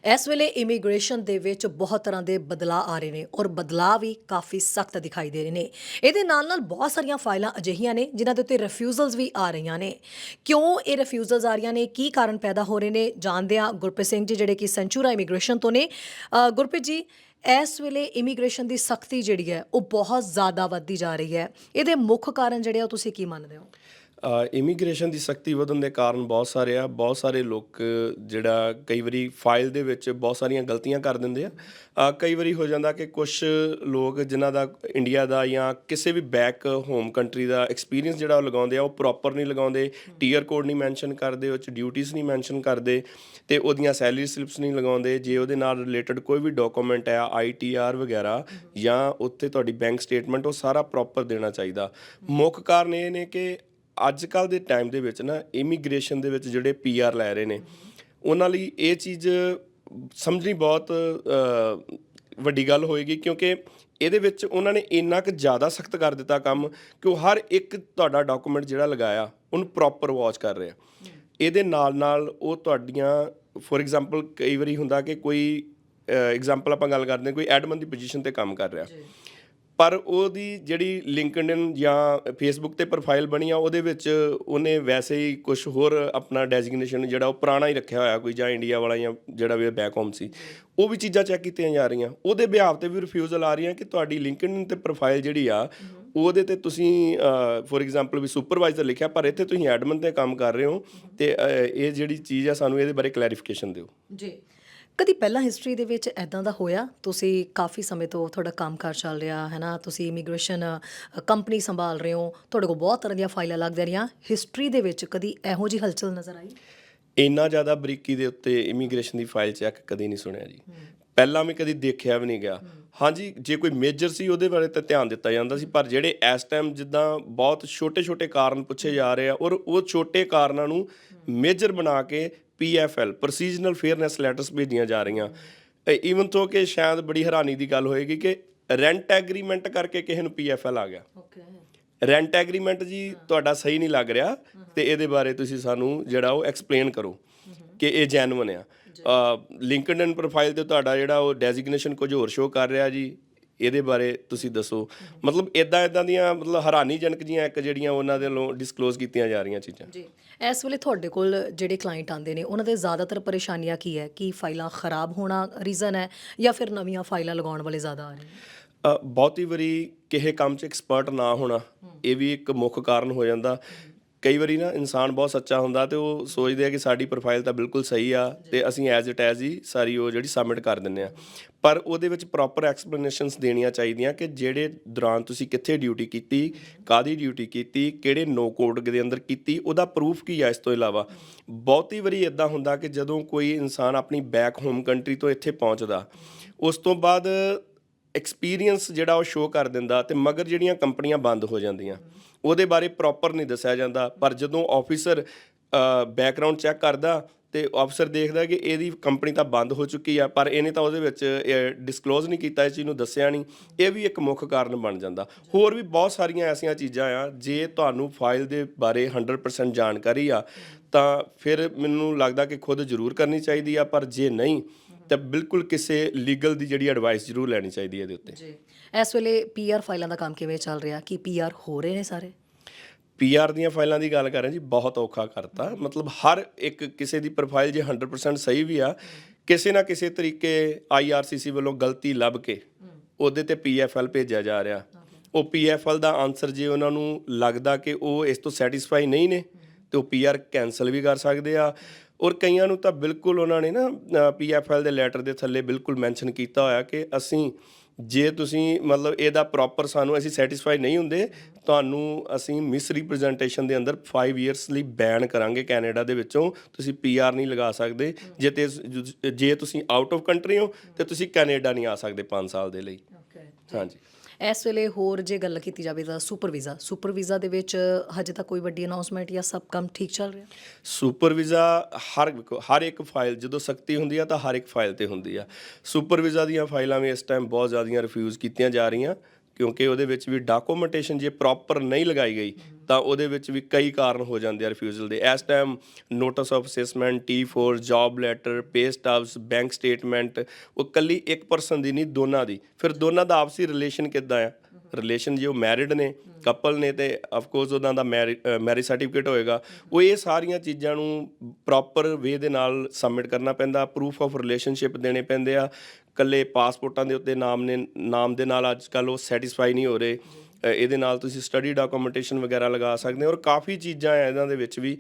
Speaker 1: ਇਸ ਵੇਲੇ ਇਮੀਗ੍ਰੇਸ਼ਨ ਦੇ ਵਿੱਚ ਬਹੁਤ ਤਰ੍ਹਾਂ ਦੇ ਬਦਲਾਅ ਆ ਰਹੇ ਨੇ ਔਰ ਬਦਲਾਅ ਵੀ ਕਾਫੀ ਸਖਤ ਦਿਖਾਈ ਦੇ ਰਹੇ ਨੇ। ਇਹਦੇ ਨਾਲ ਨਾਲ ਬਹੁਤ ਸਾਰੀਆਂ ਫਾਈਲਾਂ ਅਜਿਹੀਆਂ ਨੇ ਜਿਨ੍ਹਾਂ ਦੇ ਉੱਤੇ ਰਿਫਿਊਜ਼ਲਸ ਵੀ ਆ ਰਹੀਆਂ ਨੇ। ਕਿਉਂ ਇਹ ਰਿਫਿਊਜ਼ਲਸ ਆ ਰਹੀਆਂ ਨੇ? ਕੀ ਕਾਰਨ ਪੈਦਾ ਹੋ ਰਹੇ ਨੇ? ਜਾਣਦੇ ਹਾਂ ਗੁਰਪ੍ਰੀਤ ਸਿੰਘ ਜੀ ਜਿਹੜੇ ਕਿ ਸੈਂਚੂਰਾ ਇਮੀਗ੍ਰੇਸ਼ਨ ਤੋਂ ਨੇ। ਗੁਰਪ੍ਰੀਤ ਜੀ ਇਸ ਵੇਲੇ ਇਮੀਗ੍ਰੇਸ਼ਨ ਦੀ ਸਖਤੀ ਜਿਹੜੀ ਹੈ, ਉਹ ਬਹੁਤ ਜ਼ਿਆਦਾ ਵੱਧਦੀ ਜਾ ਰਹੀ ਹੈ। ਇਹਦੇ ਮੁੱਖ ਕਾਰਨ ਜਿਹੜੇ ਆ, ਉਹ ਤੁਸੀਂ ਕੀ ਮੰਨਦੇ ਹੋ?
Speaker 2: ਇਮੀਗ੍ਰੇਸ਼ਨ ਦੀ ਸਖਤੀ ਵਧਣ ਦੇ ਕਾਰਨ ਬਹੁਤ ਸਾਰੇ ਆ ਬਹੁਤ ਸਾਰੇ ਲੋਕ ਜਿਹੜਾ ਕਈ ਵਾਰੀ ਫਾਈਲ ਦੇ ਵਿੱਚ ਬਹੁਤ ਸਾਰੀਆਂ ਗਲਤੀਆਂ ਕਰ ਦਿੰਦੇ ਆ। ਅ, ਕਈ ਵਾਰੀ ਹੋ ਜਾਂਦਾ ਕਿ ਕੁਝ ਲੋਕ ਜਿਨ੍ਹਾਂ ਦਾ ਇੰਡੀਆ ਦਾ ਜਾਂ ਕਿਸੇ ਵੀ ਬੈਕ ਹੋਮ ਕੰਟਰੀ ਦਾ ਐਕਸਪੀਰੀਅੰਸ ਜਿਹੜਾ ਉਹ ਲਗਾਉਂਦੇ ਆ ਉਹ ਪ੍ਰੋਪਰ ਨਹੀਂ ਲਗਾਉਂਦੇ ਟੀਅਰ ਕੋਡ ਨਹੀਂ ਮੈਂਸ਼ਨ ਕਰਦੇ ਉਹ ਚ ਡਿਊਟੀਆਂ ਨਹੀਂ ਮੈਂਸ਼ਨ ਕਰਦੇ ਤੇ ਉਹਦੀਆਂ ਸੈਲਰੀ ਸਲਿੱਪਸ ਨਹੀਂ ਲਗਾਉਂਦੇ। ਜੇ ਉਹਦੇ ਨਾਲ ਰਿਲੇਟਡ ਕੋਈ ਵੀ ਡਾਕੂਮੈਂਟ ਹੈ ਆਈਟੀਆਰ ਵਗੈਰਾ ਜਾਂ ਉੱਥੇ ਤੁਹਾਡੀ ਬੈਂਕ ਸਟੇਟਮੈਂਟ ਉਹ ਸਾਰਾ ਪ੍ਰੋਪਰ ਦੇਣਾ ਚਾਹੀਦਾ। ਮੁੱਖ ਕਾਰਨ ਇਹ ਨੇ ਕਿ ਅੱਜ ਕੱਲ ਦੇ ਟਾਈਮ ਦੇ ਵਿੱਚ ਨਾ ਇਮੀਗ੍ਰੇਸ਼ਨ ਦੇ ਵਿੱਚ ਜਿਹੜੇ ਪੀਆਰ ਲੈ ਰਹੇ ਨੇ, ਉਹਨਾਂ ਲਈ ਇਹ ਚੀਜ਼ ਸਮਝਣੀ ਬਹੁਤ ਵੱਡੀ ਗੱਲ ਹੋਏਗੀ ਕਿਉਂਕਿ ਇਹਦੇ ਵਿੱਚ ਉਹਨਾਂ ਨੇ ਇੰਨਾ ਕੁ ਜ਼ਿਆਦਾ ਸਖਤ ਕਰ ਦਿੱਤਾ ਕੰਮ ਕਿ ਉਹ ਹਰ ਇੱਕ ਤੁਹਾਡਾ ਡਾਕੂਮੈਂਟ ਜਿਹੜਾ ਲਗਾਇਆ, ਉਹਨੂੰ ਪ੍ਰੋਪਰ ਵਾਚ ਕਰ ਰਿਹਾ। ਇਹਦੇ ਨਾਲ ਨਾਲ ਉਹ ਤੁਹਾਡੀਆਂ ਫੋਰ ਐਗਜ਼ਾਮਪਲ ਕਈ ਵਾਰੀ ਹੁੰਦਾ ਕਿ ਕੋਈ ਐਗਜ਼ਾਮਪਲ ਆਪਾਂ ਗੱਲ ਕਰਦੇ ਹਾਂ, ਕੋਈ ਐਡਮਨ ਦੀ ਪੋਜੀਸ਼ਨ ਤੇ ਕੰਮ ਕਰ ਰਿਹਾ। ਪਰ ਉਹਦੀ ਜਿਹੜੀ ਲਿੰਕਡਇਨ ਜਾਂ ਫੇਸਬੁੱਕ ਤੇ ਪ੍ਰੋਫਾਈਲ ਬਣੀ ਆ, ਉਹਦੇ ਵਿੱਚ ਉਹਨੇ ਵੈਸੇ ਹੀ ਕੁਝ ਹੋਰ ਆਪਣਾ ਡੈਜ਼ਿਗਨੇਸ਼ਨ ਜਿਹੜਾ ਉਹ ਪੁਰਾਣਾ ਹੀ ਰੱਖਿਆ ਹੋਇਆ, ਕੋਈ ਜਾਂ ਇੰਡੀਆ ਵਾਲਾ ਜਾਂ ਜਿਹੜਾ ਵੀ ਬੈਕ ਹੋਮ ਸੀ, ਉਹ ਵੀ ਚੀਜ਼ਾਂ ਚੈੱਕ ਕੀਤੀਆਂ ਜਾ ਰਹੀਆਂ। ਉਹਦੇ ਬਿਹਾਵ ਤੇ ਵੀ ਰਿਫਿਊਜ਼ਲ ਆ ਰਹੀਆਂ ਕਿ ਤੁਹਾਡੀ ਲਿੰਕਡਇਨ ਤੇ ਪ੍ਰੋਫਾਈਲ ਜਿਹੜੀ ਆ, ਉਹਦੇ ਤੇ ਤੁਸੀਂ ਫੋਰ ਐਗਜ਼ਾਮਪਲ ਵੀ ਸੁਪਰਵਾਈਜ਼ਰ ਲਿਖਿਆ, ਪਰ ਇੱਥੇ ਤੁਸੀਂ ਐਡਮਨ ਤੇ ਕੰਮ ਕਰ ਰਹੇ ਹੋ ਤੇ ਇਹ ਜਿਹੜੀ ਚੀਜ਼ ਆ, ਸਾਨੂੰ ਇਹਦੇ ਬਾਰੇ ਕਲੈਰੀਫਿਕੇਸ਼ਨ ਦਿਓ।
Speaker 1: ਜੀ। ਕਦੀ ਪਹਿਲਾਂ ਹਿਸਟਰੀ ਦੇ ਵਿੱਚ ਐਦਾਂ ਦਾ ਹੋਇਆ? ਤੁਸੀਂ ਕਾਫੀ ਸਮੇਂ ਤੋਂ ਤੁਹਾਡਾ ਕੰਮਕਾਰ ਚੱਲ ਰਿਹਾ ਹੈ ਨਾ ਤੁਸੀਂ ਇਮੀਗ੍ਰੇਸ਼ਨ ਕੰਪਨੀ ਸੰਭਾਲ ਰਹੇ ਹੋ ਤੁਹਾਡੇ ਕੋਲ ਬਹੁਤ ਤਰ੍ਹਾਂ ਦੀਆਂ ਫਾਈਲਾਂ ਲੱਗਦੀਆਂ ਰਹੀਆਂ। ਹਿਸਟਰੀ ਦੇ ਵਿੱਚ ਕਦੀ ਇਹੋ ਜਿਹੀ ਹਲਚਲ ਨਜ਼ਰ ਆਈ?
Speaker 2: ਇੰਨਾ ਜ਼ਿਆਦਾ ਬਰੀਕੀ ਦੇ ਉੱਤੇ ਇਮੀਗ੍ਰੇਸ਼ਨ ਦੀ ਫਾਈਲ ਚੈੱਕ ਕਦੀ ਨਹੀਂ ਸੁਣਿਆ ਜੀ। ਪਹਿਲਾਂ ਵੀ ਕਦੀ ਦੇਖਿਆ ਵੀ ਨਹੀਂ ਗਿਆ। ਹਾਂਜੀ ਜੇ ਕੋਈ ਮੇਜਰ ਸੀ ਉਹਦੇ ਬਾਰੇ ਤਾਂ ਧਿਆਨ ਦਿੱਤਾ ਜਾਂਦਾ ਸੀ ਪਰ ਜਿਹੜੇ ਇਸ ਟਾਈਮ ਜਿੱਦਾਂ ਬਹੁਤ ਛੋਟੇ-ਛੋਟੇ ਕਾਰਨ ਪੁੱਛੇ ਜਾ ਰਹੇ ਆ ਔਰ ਉਹ ਛੋਟੇ ਕਾਰਨਾਂ ਨੂੰ ਮੇਜਰ ਬਣਾ ਕੇ ਪੀਐਫਐਲ ਪ੍ਰੋਸੀਜਨਲ ਫੇਅਰਨੈਸ ਲੈਟਰਸ ਭੇਜੀਆਂ ਜਾ ਰਹੀਆਂ। ਈਵਨ ਤੋਂ ਕਿ ਸ਼ਾਇਦ ਬੜੀ ਹੈਰਾਨੀ ਦੀ ਗੱਲ ਹੋਏਗੀ ਕਿ ਰੈਂਟ ਐਗਰੀਮੈਂਟ ਕਰਕੇ ਕਿਸੇ ਨੂੰ ਪੀਐਫਐਲ ਆ ਗਿਆ।
Speaker 1: ਓਕੇ
Speaker 2: ਰੈਂਟ ਐਗਰੀਮੈਂਟ ਜੀ ਤੁਹਾਡਾ ਸਹੀ ਨਹੀਂ ਲੱਗ ਰਿਹਾ ਤੇ ਇਹਦੇ ਬਾਰੇ ਤੁਸੀਂ ਸਾਨੂੰ ਜਿਹੜਾ ਉਹ ਐਕਸਪਲੇਨ ਕਰੋ ਕਿ ਇਹ ਜੈਨੂਇਨ ਆ। ਲਿੰਕਡਇਨ ਪ੍ਰੋਫਾਈਲ ਤੇ ਤੁਹਾਡਾ ਜਿਹੜਾ ਉਹ ਡੈਜ਼ਿਗਨੇਸ਼ਨ ਕੁਝ ਹੋਰ ਸ਼ੋ ਕਰ ਰਿਹਾ ਜੀ। ਇਹਦੇ ਬਾਰੇ ਤੁਸੀਂ ਦੱਸੋ। ਮਤਲਬ ਇਦਾਂ ਇਦਾਂ ਦੀਆਂ ਮਤਲਬ ਹੈਰਾਨੀਜਨਕ ਜੀਆਂ ਇੱਕ ਜਿਹੜੀਆਂ ਉਹਨਾਂ ਦੇ ਵੱਲੋਂ ਡਿਸਕਲੋਜ਼ ਕੀਤੀਆਂ ਜਾ ਰਹੀਆਂ ਚੀਜ਼ਾਂ।
Speaker 1: ਜੀ ਇਸ ਵੇਲੇ ਤੁਹਾਡੇ ਕੋਲ ਜਿਹੜੇ ਕਲਾਇੰਟ ਆਉਂਦੇ ਨੇ ਉਹਨਾਂ ਦੇ ਜ਼ਿਆਦਾਤਰ ਪਰੇਸ਼ਾਨੀਆਂ ਕੀ ਹੈ? ਕਿ ਫਾਈਲਾਂ ਖਰਾਬ ਹੋਣਾ ਰੀਜ਼ਨ ਹੈ ਜਾਂ ਫਿਰ ਨਵੀਆਂ ਫਾਈਲਾਂ ਲਗਾਉਣ ਵਾਲੇ ਜ਼ਿਆਦਾ ਆ ਰਹੇ ਨੇ?
Speaker 2: ਬਹੁਤੀ ਵਾਰੀ ਕਿਸੇ ਕੰਮ 'ਚ ਐਕਸਪਰਟ ਨਾ ਹੋਣਾ ਇਹ ਵੀ ਇੱਕ ਮੁੱਖ ਕਾਰਨ ਹੋ ਜਾਂਦਾ। ਕਈ ਵਾਰੀ ਨਾ ਇਨਸਾਨ ਬਹੁਤ ਸੱਚਾ ਹੁੰਦਾ ਤੇ ਉਹ ਸੋਚਦੇ ਆ ਕਿ ਸਾਡੀ ਪ੍ਰੋਫਾਈਲ ਤਾਂ ਬਿਲਕੁਲ ਸਹੀ ਆ ਤੇ ਅਸੀਂ ਐਜ਼ ਇਟ ਐਜ਼ ਹੀ ਸਾਰੀ ਉਹ ਜਿਹੜੀ ਸਬਮਿਟ ਕਰ ਦਿੰਨੇ ਆ। ਪਰ ਉਹਦੇ ਵਿੱਚ ਪ੍ਰੋਪਰ ਐਕਸਪਲੇਨੇਸ਼ਨਸ ਦੇਣੀਆਂ ਚਾਹੀਦੀਆਂ ਕਿ ਜਿਹੜੇ ਦੌਰਾਨ ਤੁਸੀਂ ਕਿੱਥੇ ਡਿਊਟੀ ਕੀਤੀ ਕਾਦੀ ਡਿਊਟੀ ਕੀਤੀ, ਕਿਹੜੇ ਨੋ ਕੋਡ ਦੇ ਅੰਦਰ ਕੀਤੀ, ਉਹਦਾ ਪ੍ਰੂਫ ਕੀ ਆ ਇਸ ਤੋਂ ਇਲਾਵਾ? ਬਹੁਤੀ ਵਾਰੀ ਇਦਾਂ ਹੁੰਦਾ ਕਿ ਜਦੋਂ ਕੋਈ ਇਨਸਾਨ ਆਪਣੀ ਬੈਕ ਹੋਮ ਕੰਟਰੀ ਤੋਂ ਇੱਥੇ ਪਹੁੰਚਦਾ, ਉਸ ਤੋਂ ਬਾਅਦ ਐਕਸਪੀਰੀਅੰਸ ਜਿਹੜਾ ਉਹ ਸ਼ੋਅ ਕਰ ਦਿੰਦਾ ਤੇ ਮਗਰ ਜਿਹੜੀਆਂ ਕੰਪਨੀਆਂ ਬੰਦ ਹੋ ਜਾਂਦੀਆਂ। ਉਹਦੇ ਬਾਰੇ ਪ੍ਰੋਪਰ ਨਹੀਂ ਦੱਸਿਆ ਜਾਂਦਾ। ਪਰ ਜਦੋਂ ਆਫੀਸਰ ਬੈਕਗ੍ਰਾਉਂਡ ਚੈੱਕ ਕਰਦਾ ਤੇ ਅਫਸਰ ਦੇਖਦਾ ਕਿ ਇਹਦੀ ਕੰਪਨੀ ਤਾਂ ਬੰਦ ਹੋ ਚੁੱਕੀ ਆ, ਪਰ ਇਹਨੇ ਤਾਂ ਉਹਦੇ ਵਿੱਚ ਡਿਸਕਲੋਜ਼ ਨਹੀਂ ਕੀਤਾ ਇਹ ਚੀਜ਼ ਨੂੰ ਦੱਸਿਆ ਨਹੀਂ। ਇਹ ਵੀ ਇੱਕ ਮੁੱਖ ਕਾਰਨ ਬਣ ਜਾਂਦਾ। ਹੋਰ ਵੀ ਬਹੁਤ ਸਾਰੀਆਂ ਐਸੀਆਂ ਚੀਜ਼ਾਂ ਆ, ਜੇ ਤੁਹਾਨੂੰ ਫਾਈਲ ਦੇ ਬਾਰੇ 100% ਜਾਣਕਾਰੀ ਆ, ਤਾਂ ਫਿਰ ਮੈਨੂੰ ਲੱਗਦਾ ਕਿ ਖੁਦ ਜ਼ਰੂਰ ਕਰਨੀ ਚਾਹੀਦੀ ਆ, ਪਰ ਜੇ ਨਹੀਂ ਤਾਂ ਬਿਲਕੁਲ ਕਿਸੇ ਲੀਗਲ ਦੀ ਜਿਹੜੀ ਐਡਵਾਈਸ ਜ਼ਰੂਰ ਲੈਣੀ ਚਾਹੀਦੀ ਹੈ ਇਹਦੇ ਉੱਤੇ।
Speaker 1: ਜੀ। ਇਸ ਵੇਲੇ ਪੀਆਰ ਫਾਈਲਾਂ ਦਾ ਕੰਮ ਕਿਵੇਂ ਚੱਲ ਰਿਹਾ? ਕੀ ਪੀਆਰ ਹੋ ਰਹੇ ਨੇ ਸਾਰੇ?
Speaker 2: ਪੀਆਰ ਦੀਆਂ ਫਾਈਲਾਂ ਦੀ ਗੱਲ ਕਰ ਰਹੇ ਜੀ ਬਹੁਤ ਔਖਾ ਕਰਤਾ। ਮਤਲਬ ਹਰ ਇੱਕ ਕਿਸੇ ਦੀ ਪ੍ਰੋਫਾਈਲ ਜੇ 100% ਸਹੀ ਵੀ ਆ ਕਿਸੇ ਨਾ ਕਿਸੇ ਤਰੀਕੇ ਆਈਆਰਸੀਸੀ ਵੱਲੋਂ ਗਲਤੀ ਲੱਭ ਕੇ ਉਹਦੇ ਤੇ ਪੀਐਫਐਲ ਭੇਜਿਆ ਜਾ ਰਿਹਾ। ਉਹ ਪੀਐਫਐਲ ਦਾ ਆਨਸਰ ਜੇ ਉਹਨਾਂ ਨੂੰ ਲੱਗਦਾ ਕਿ ਉਹ ਇਸ ਤੋਂ ਸੈਟੀਸਫਾਈ ਨਹੀਂ ਨੇ ਤੇ ਉਹ ਪੀਆਰ ਕੈਨਸਲ ਵੀ ਕਰ ਸਕਦੇ ਆ। ਔਰ ਕਈਆਂ ਨੂੰ ਤਾਂ ਬਿਲਕੁਲ ਉਹਨਾਂ ਨੇ ਨਾ ਪੀਐਫਐਲ ਦੇ ਲੈਟਰ ਦੇ ਥੱਲੇ ਬਿਲਕੁਲ ਮੈਂਸ਼ਨ ਕੀਤਾ ਹੋਇਆ ਕਿ ਅਸੀਂ ਜੇ ਤੁਸੀਂ ਮਤਲਬ ਇਹਦਾ ਪ੍ਰੋਪਰ ਸਾਨੂੰ ਅਸੀਂ ਸੈਟੀਸਫਾਈ ਨਹੀਂ ਹੁੰਦੇ ਤੁਹਾਨੂੰ ਅਸੀਂ ਮਿਸ ਰਿਪਰੈਜ਼ੈਂਟੇਸ਼ਨ ਦੇ ਅੰਦਰ 5 ਇਅਰਸ ਲਈ ਬੈਨ ਕਰਾਂਗੇ ਕੈਨੇਡਾ ਦੇ ਵਿੱਚੋਂ ਤੁਸੀਂ ਪੀਆਰ ਨਹੀਂ ਲਗਾ ਸਕਦੇ। ਜੇ ਤੇ ਜੇ ਤੁਸੀਂ ਆਊਟ ਆਫ ਕੰਟਰੀ ਹੋ ਤੇ ਤੁਸੀਂ ਕੈਨੇਡਾ ਨਹੀਂ ਆ ਸਕਦੇ 5 ਸਾਲ ਦੇ ਲਈ।
Speaker 1: ਓਕੇ
Speaker 2: ਹਾਂਜੀ।
Speaker 1: ਇਸ ਵੇਲੇ ਹੋਰ ਜੇ ਗੱਲ ਕੀਤੀ ਜਾਵੇ ਤਾਂ ਸੁਪਰ ਵੀਜ਼ਾ ਸੁਪਰ ਵੀਜ਼ਾ ਦੇ ਵਿੱਚ ਹਜੇ ਤੱਕ ਕੋਈ ਵੱਡੀ ਅਨਾਉਂਸਮੈਂਟ ਜਾਂ ਸਭ ਕੰਮ ਠੀਕ ਚੱਲ ਰਿਹਾ?
Speaker 2: ਸੁਪਰ ਵੀਜ਼ਾ ਹਰ ਹਰ ਇੱਕ ਫਾਈਲ ਜਦੋਂ ਸਖਤੀ ਹੁੰਦੀ ਆ ਤਾਂ ਹਰ ਇੱਕ ਫਾਈਲ ਤੇ ਹੁੰਦੀ ਆ। ਸੁਪਰ ਵੀਜ਼ਾ ਦੀਆਂ ਫਾਈਲਾਂ ਵੀ ਇਸ ਟਾਈਮ ਬਹੁਤ ਜ਼ਿਆਦੀਆਂ ਰਿਫਿਊਜ਼ ਕੀਤੀਆਂ ਜਾ ਰਹੀਆਂ। ਕਿਉਂਕਿ ਉਹਦੇ ਵਿੱਚ ਵੀ ਡਾਕੂਮੈਂਟੇਸ਼ਨ ਜੇ ਪ੍ਰੋਪਰ ਨਹੀਂ ਲਗਾਈ ਗਈ, ਤਾਂ ਉਹਦੇ ਵਿੱਚ ਵੀ ਕਈ ਕਾਰਨ ਹੋ ਜਾਂਦੇ ਆ ਰਿਫਿਊਜ਼ਲ ਦੇ। ਇਸ time notice of assessment T4 job letter pay stubs bank statement ਉਹ ਕੱਲੀ ਇੱਕ ਪਰਸਨ ਦੀ ਨਹੀਂ, ਦੋਨਾਂ ਦੀ। ਫਿਰ ਦੋਨਾਂ ਦਾ ਆਪਸੀ ਰਿਲੇਸ਼ਨ ਕਿੱਦਾਂ ਆ? ਰਿਲੇਸ਼ਨ ਜੇ ਉਹ ਮੈਰਿਡ ਨੇ ਕਪਲ ਨੇ, ਤੇ ਆਫ ਕੋਰਸ ਉਹਨਾਂ ਦਾ ਮੈਰਿਜ ਸਰਟੀਫਿਕੇਟ ਹੋਏਗਾ। ਉਹ ਇਹ ਸਾਰੀਆਂ ਚੀਜ਼ਾਂ ਨੂੰ ਪ੍ਰੋਪਰ ਵੇ ਦੇ ਨਾਲ ਸਬਮਿਟ ਕਰਨਾ ਪੈਂਦਾ ਪ੍ਰੂਫ ਆਫ ਰਿਲੇਸ਼ਨਸ਼ਿਪ ਦੇਣੇ ਪੈਂਦੇ ਆ। ਕੱਲੇ ਪਾਸਪੋਰਟਾਂ ਦੇ ਉੱਤੇ ਨਾਮ ਨੇ, ਨਾਮ ਦੇ ਨਾਲ ਅੱਜ ਕੱਲ ਉਹ ਸੈਟੀਸਫਾਈ ਨਹੀਂ ਹੋ ਰਹੇ। ਇਹਦੇ ਨਾਲ ਤੁਸੀਂ ਸਟੱਡੀ ਡਾਕੂਮੈਂਟੇਸ਼ਨ ਵਗੈਰਾ ਲਗਾ ਸਕਦੇ ਹੋ ਔਰ ਕਾਫੀ ਚੀਜ਼ਾਂ ਆ ਇਹਨਾਂ ਦੇ ਵਿੱਚ ਵੀ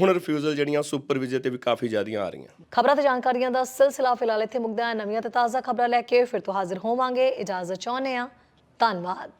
Speaker 2: ਹੁਣ ਰਿਫਿਊਜ਼ਲ ਜਿਹੜੀਆਂ ਸੁਪਰ ਵੀਜ਼ੇ ਤੇ ਵੀ ਕਾਫੀ ਜ਼ਿਆਦੀਆਂ ਆ ਰਹੀਆਂ।
Speaker 1: ਖਬਰਾਂ ਤੇ ਜਾਣਕਾਰੀਆਂ ਦਾ ਸਿਲਸਿਲਾ ਫਿਲਹਾਲ ਇੱਥੇ ਮੁੱਕਦਾ ਹੈ। ਨਵੀਆਂ ਤੇ ਤਾਜ਼ਾ ਖਬਰਾਂ ਲੈ ਕੇ ਫਿਰ ਤੋਂ ਹਾਜ਼ਰ ਹੋਵਾਂਗੇ। ਇਜਾਜ਼ਤ ਚਾਹੁੰਦੇ ਆ ਧੰਨਵਾਦ।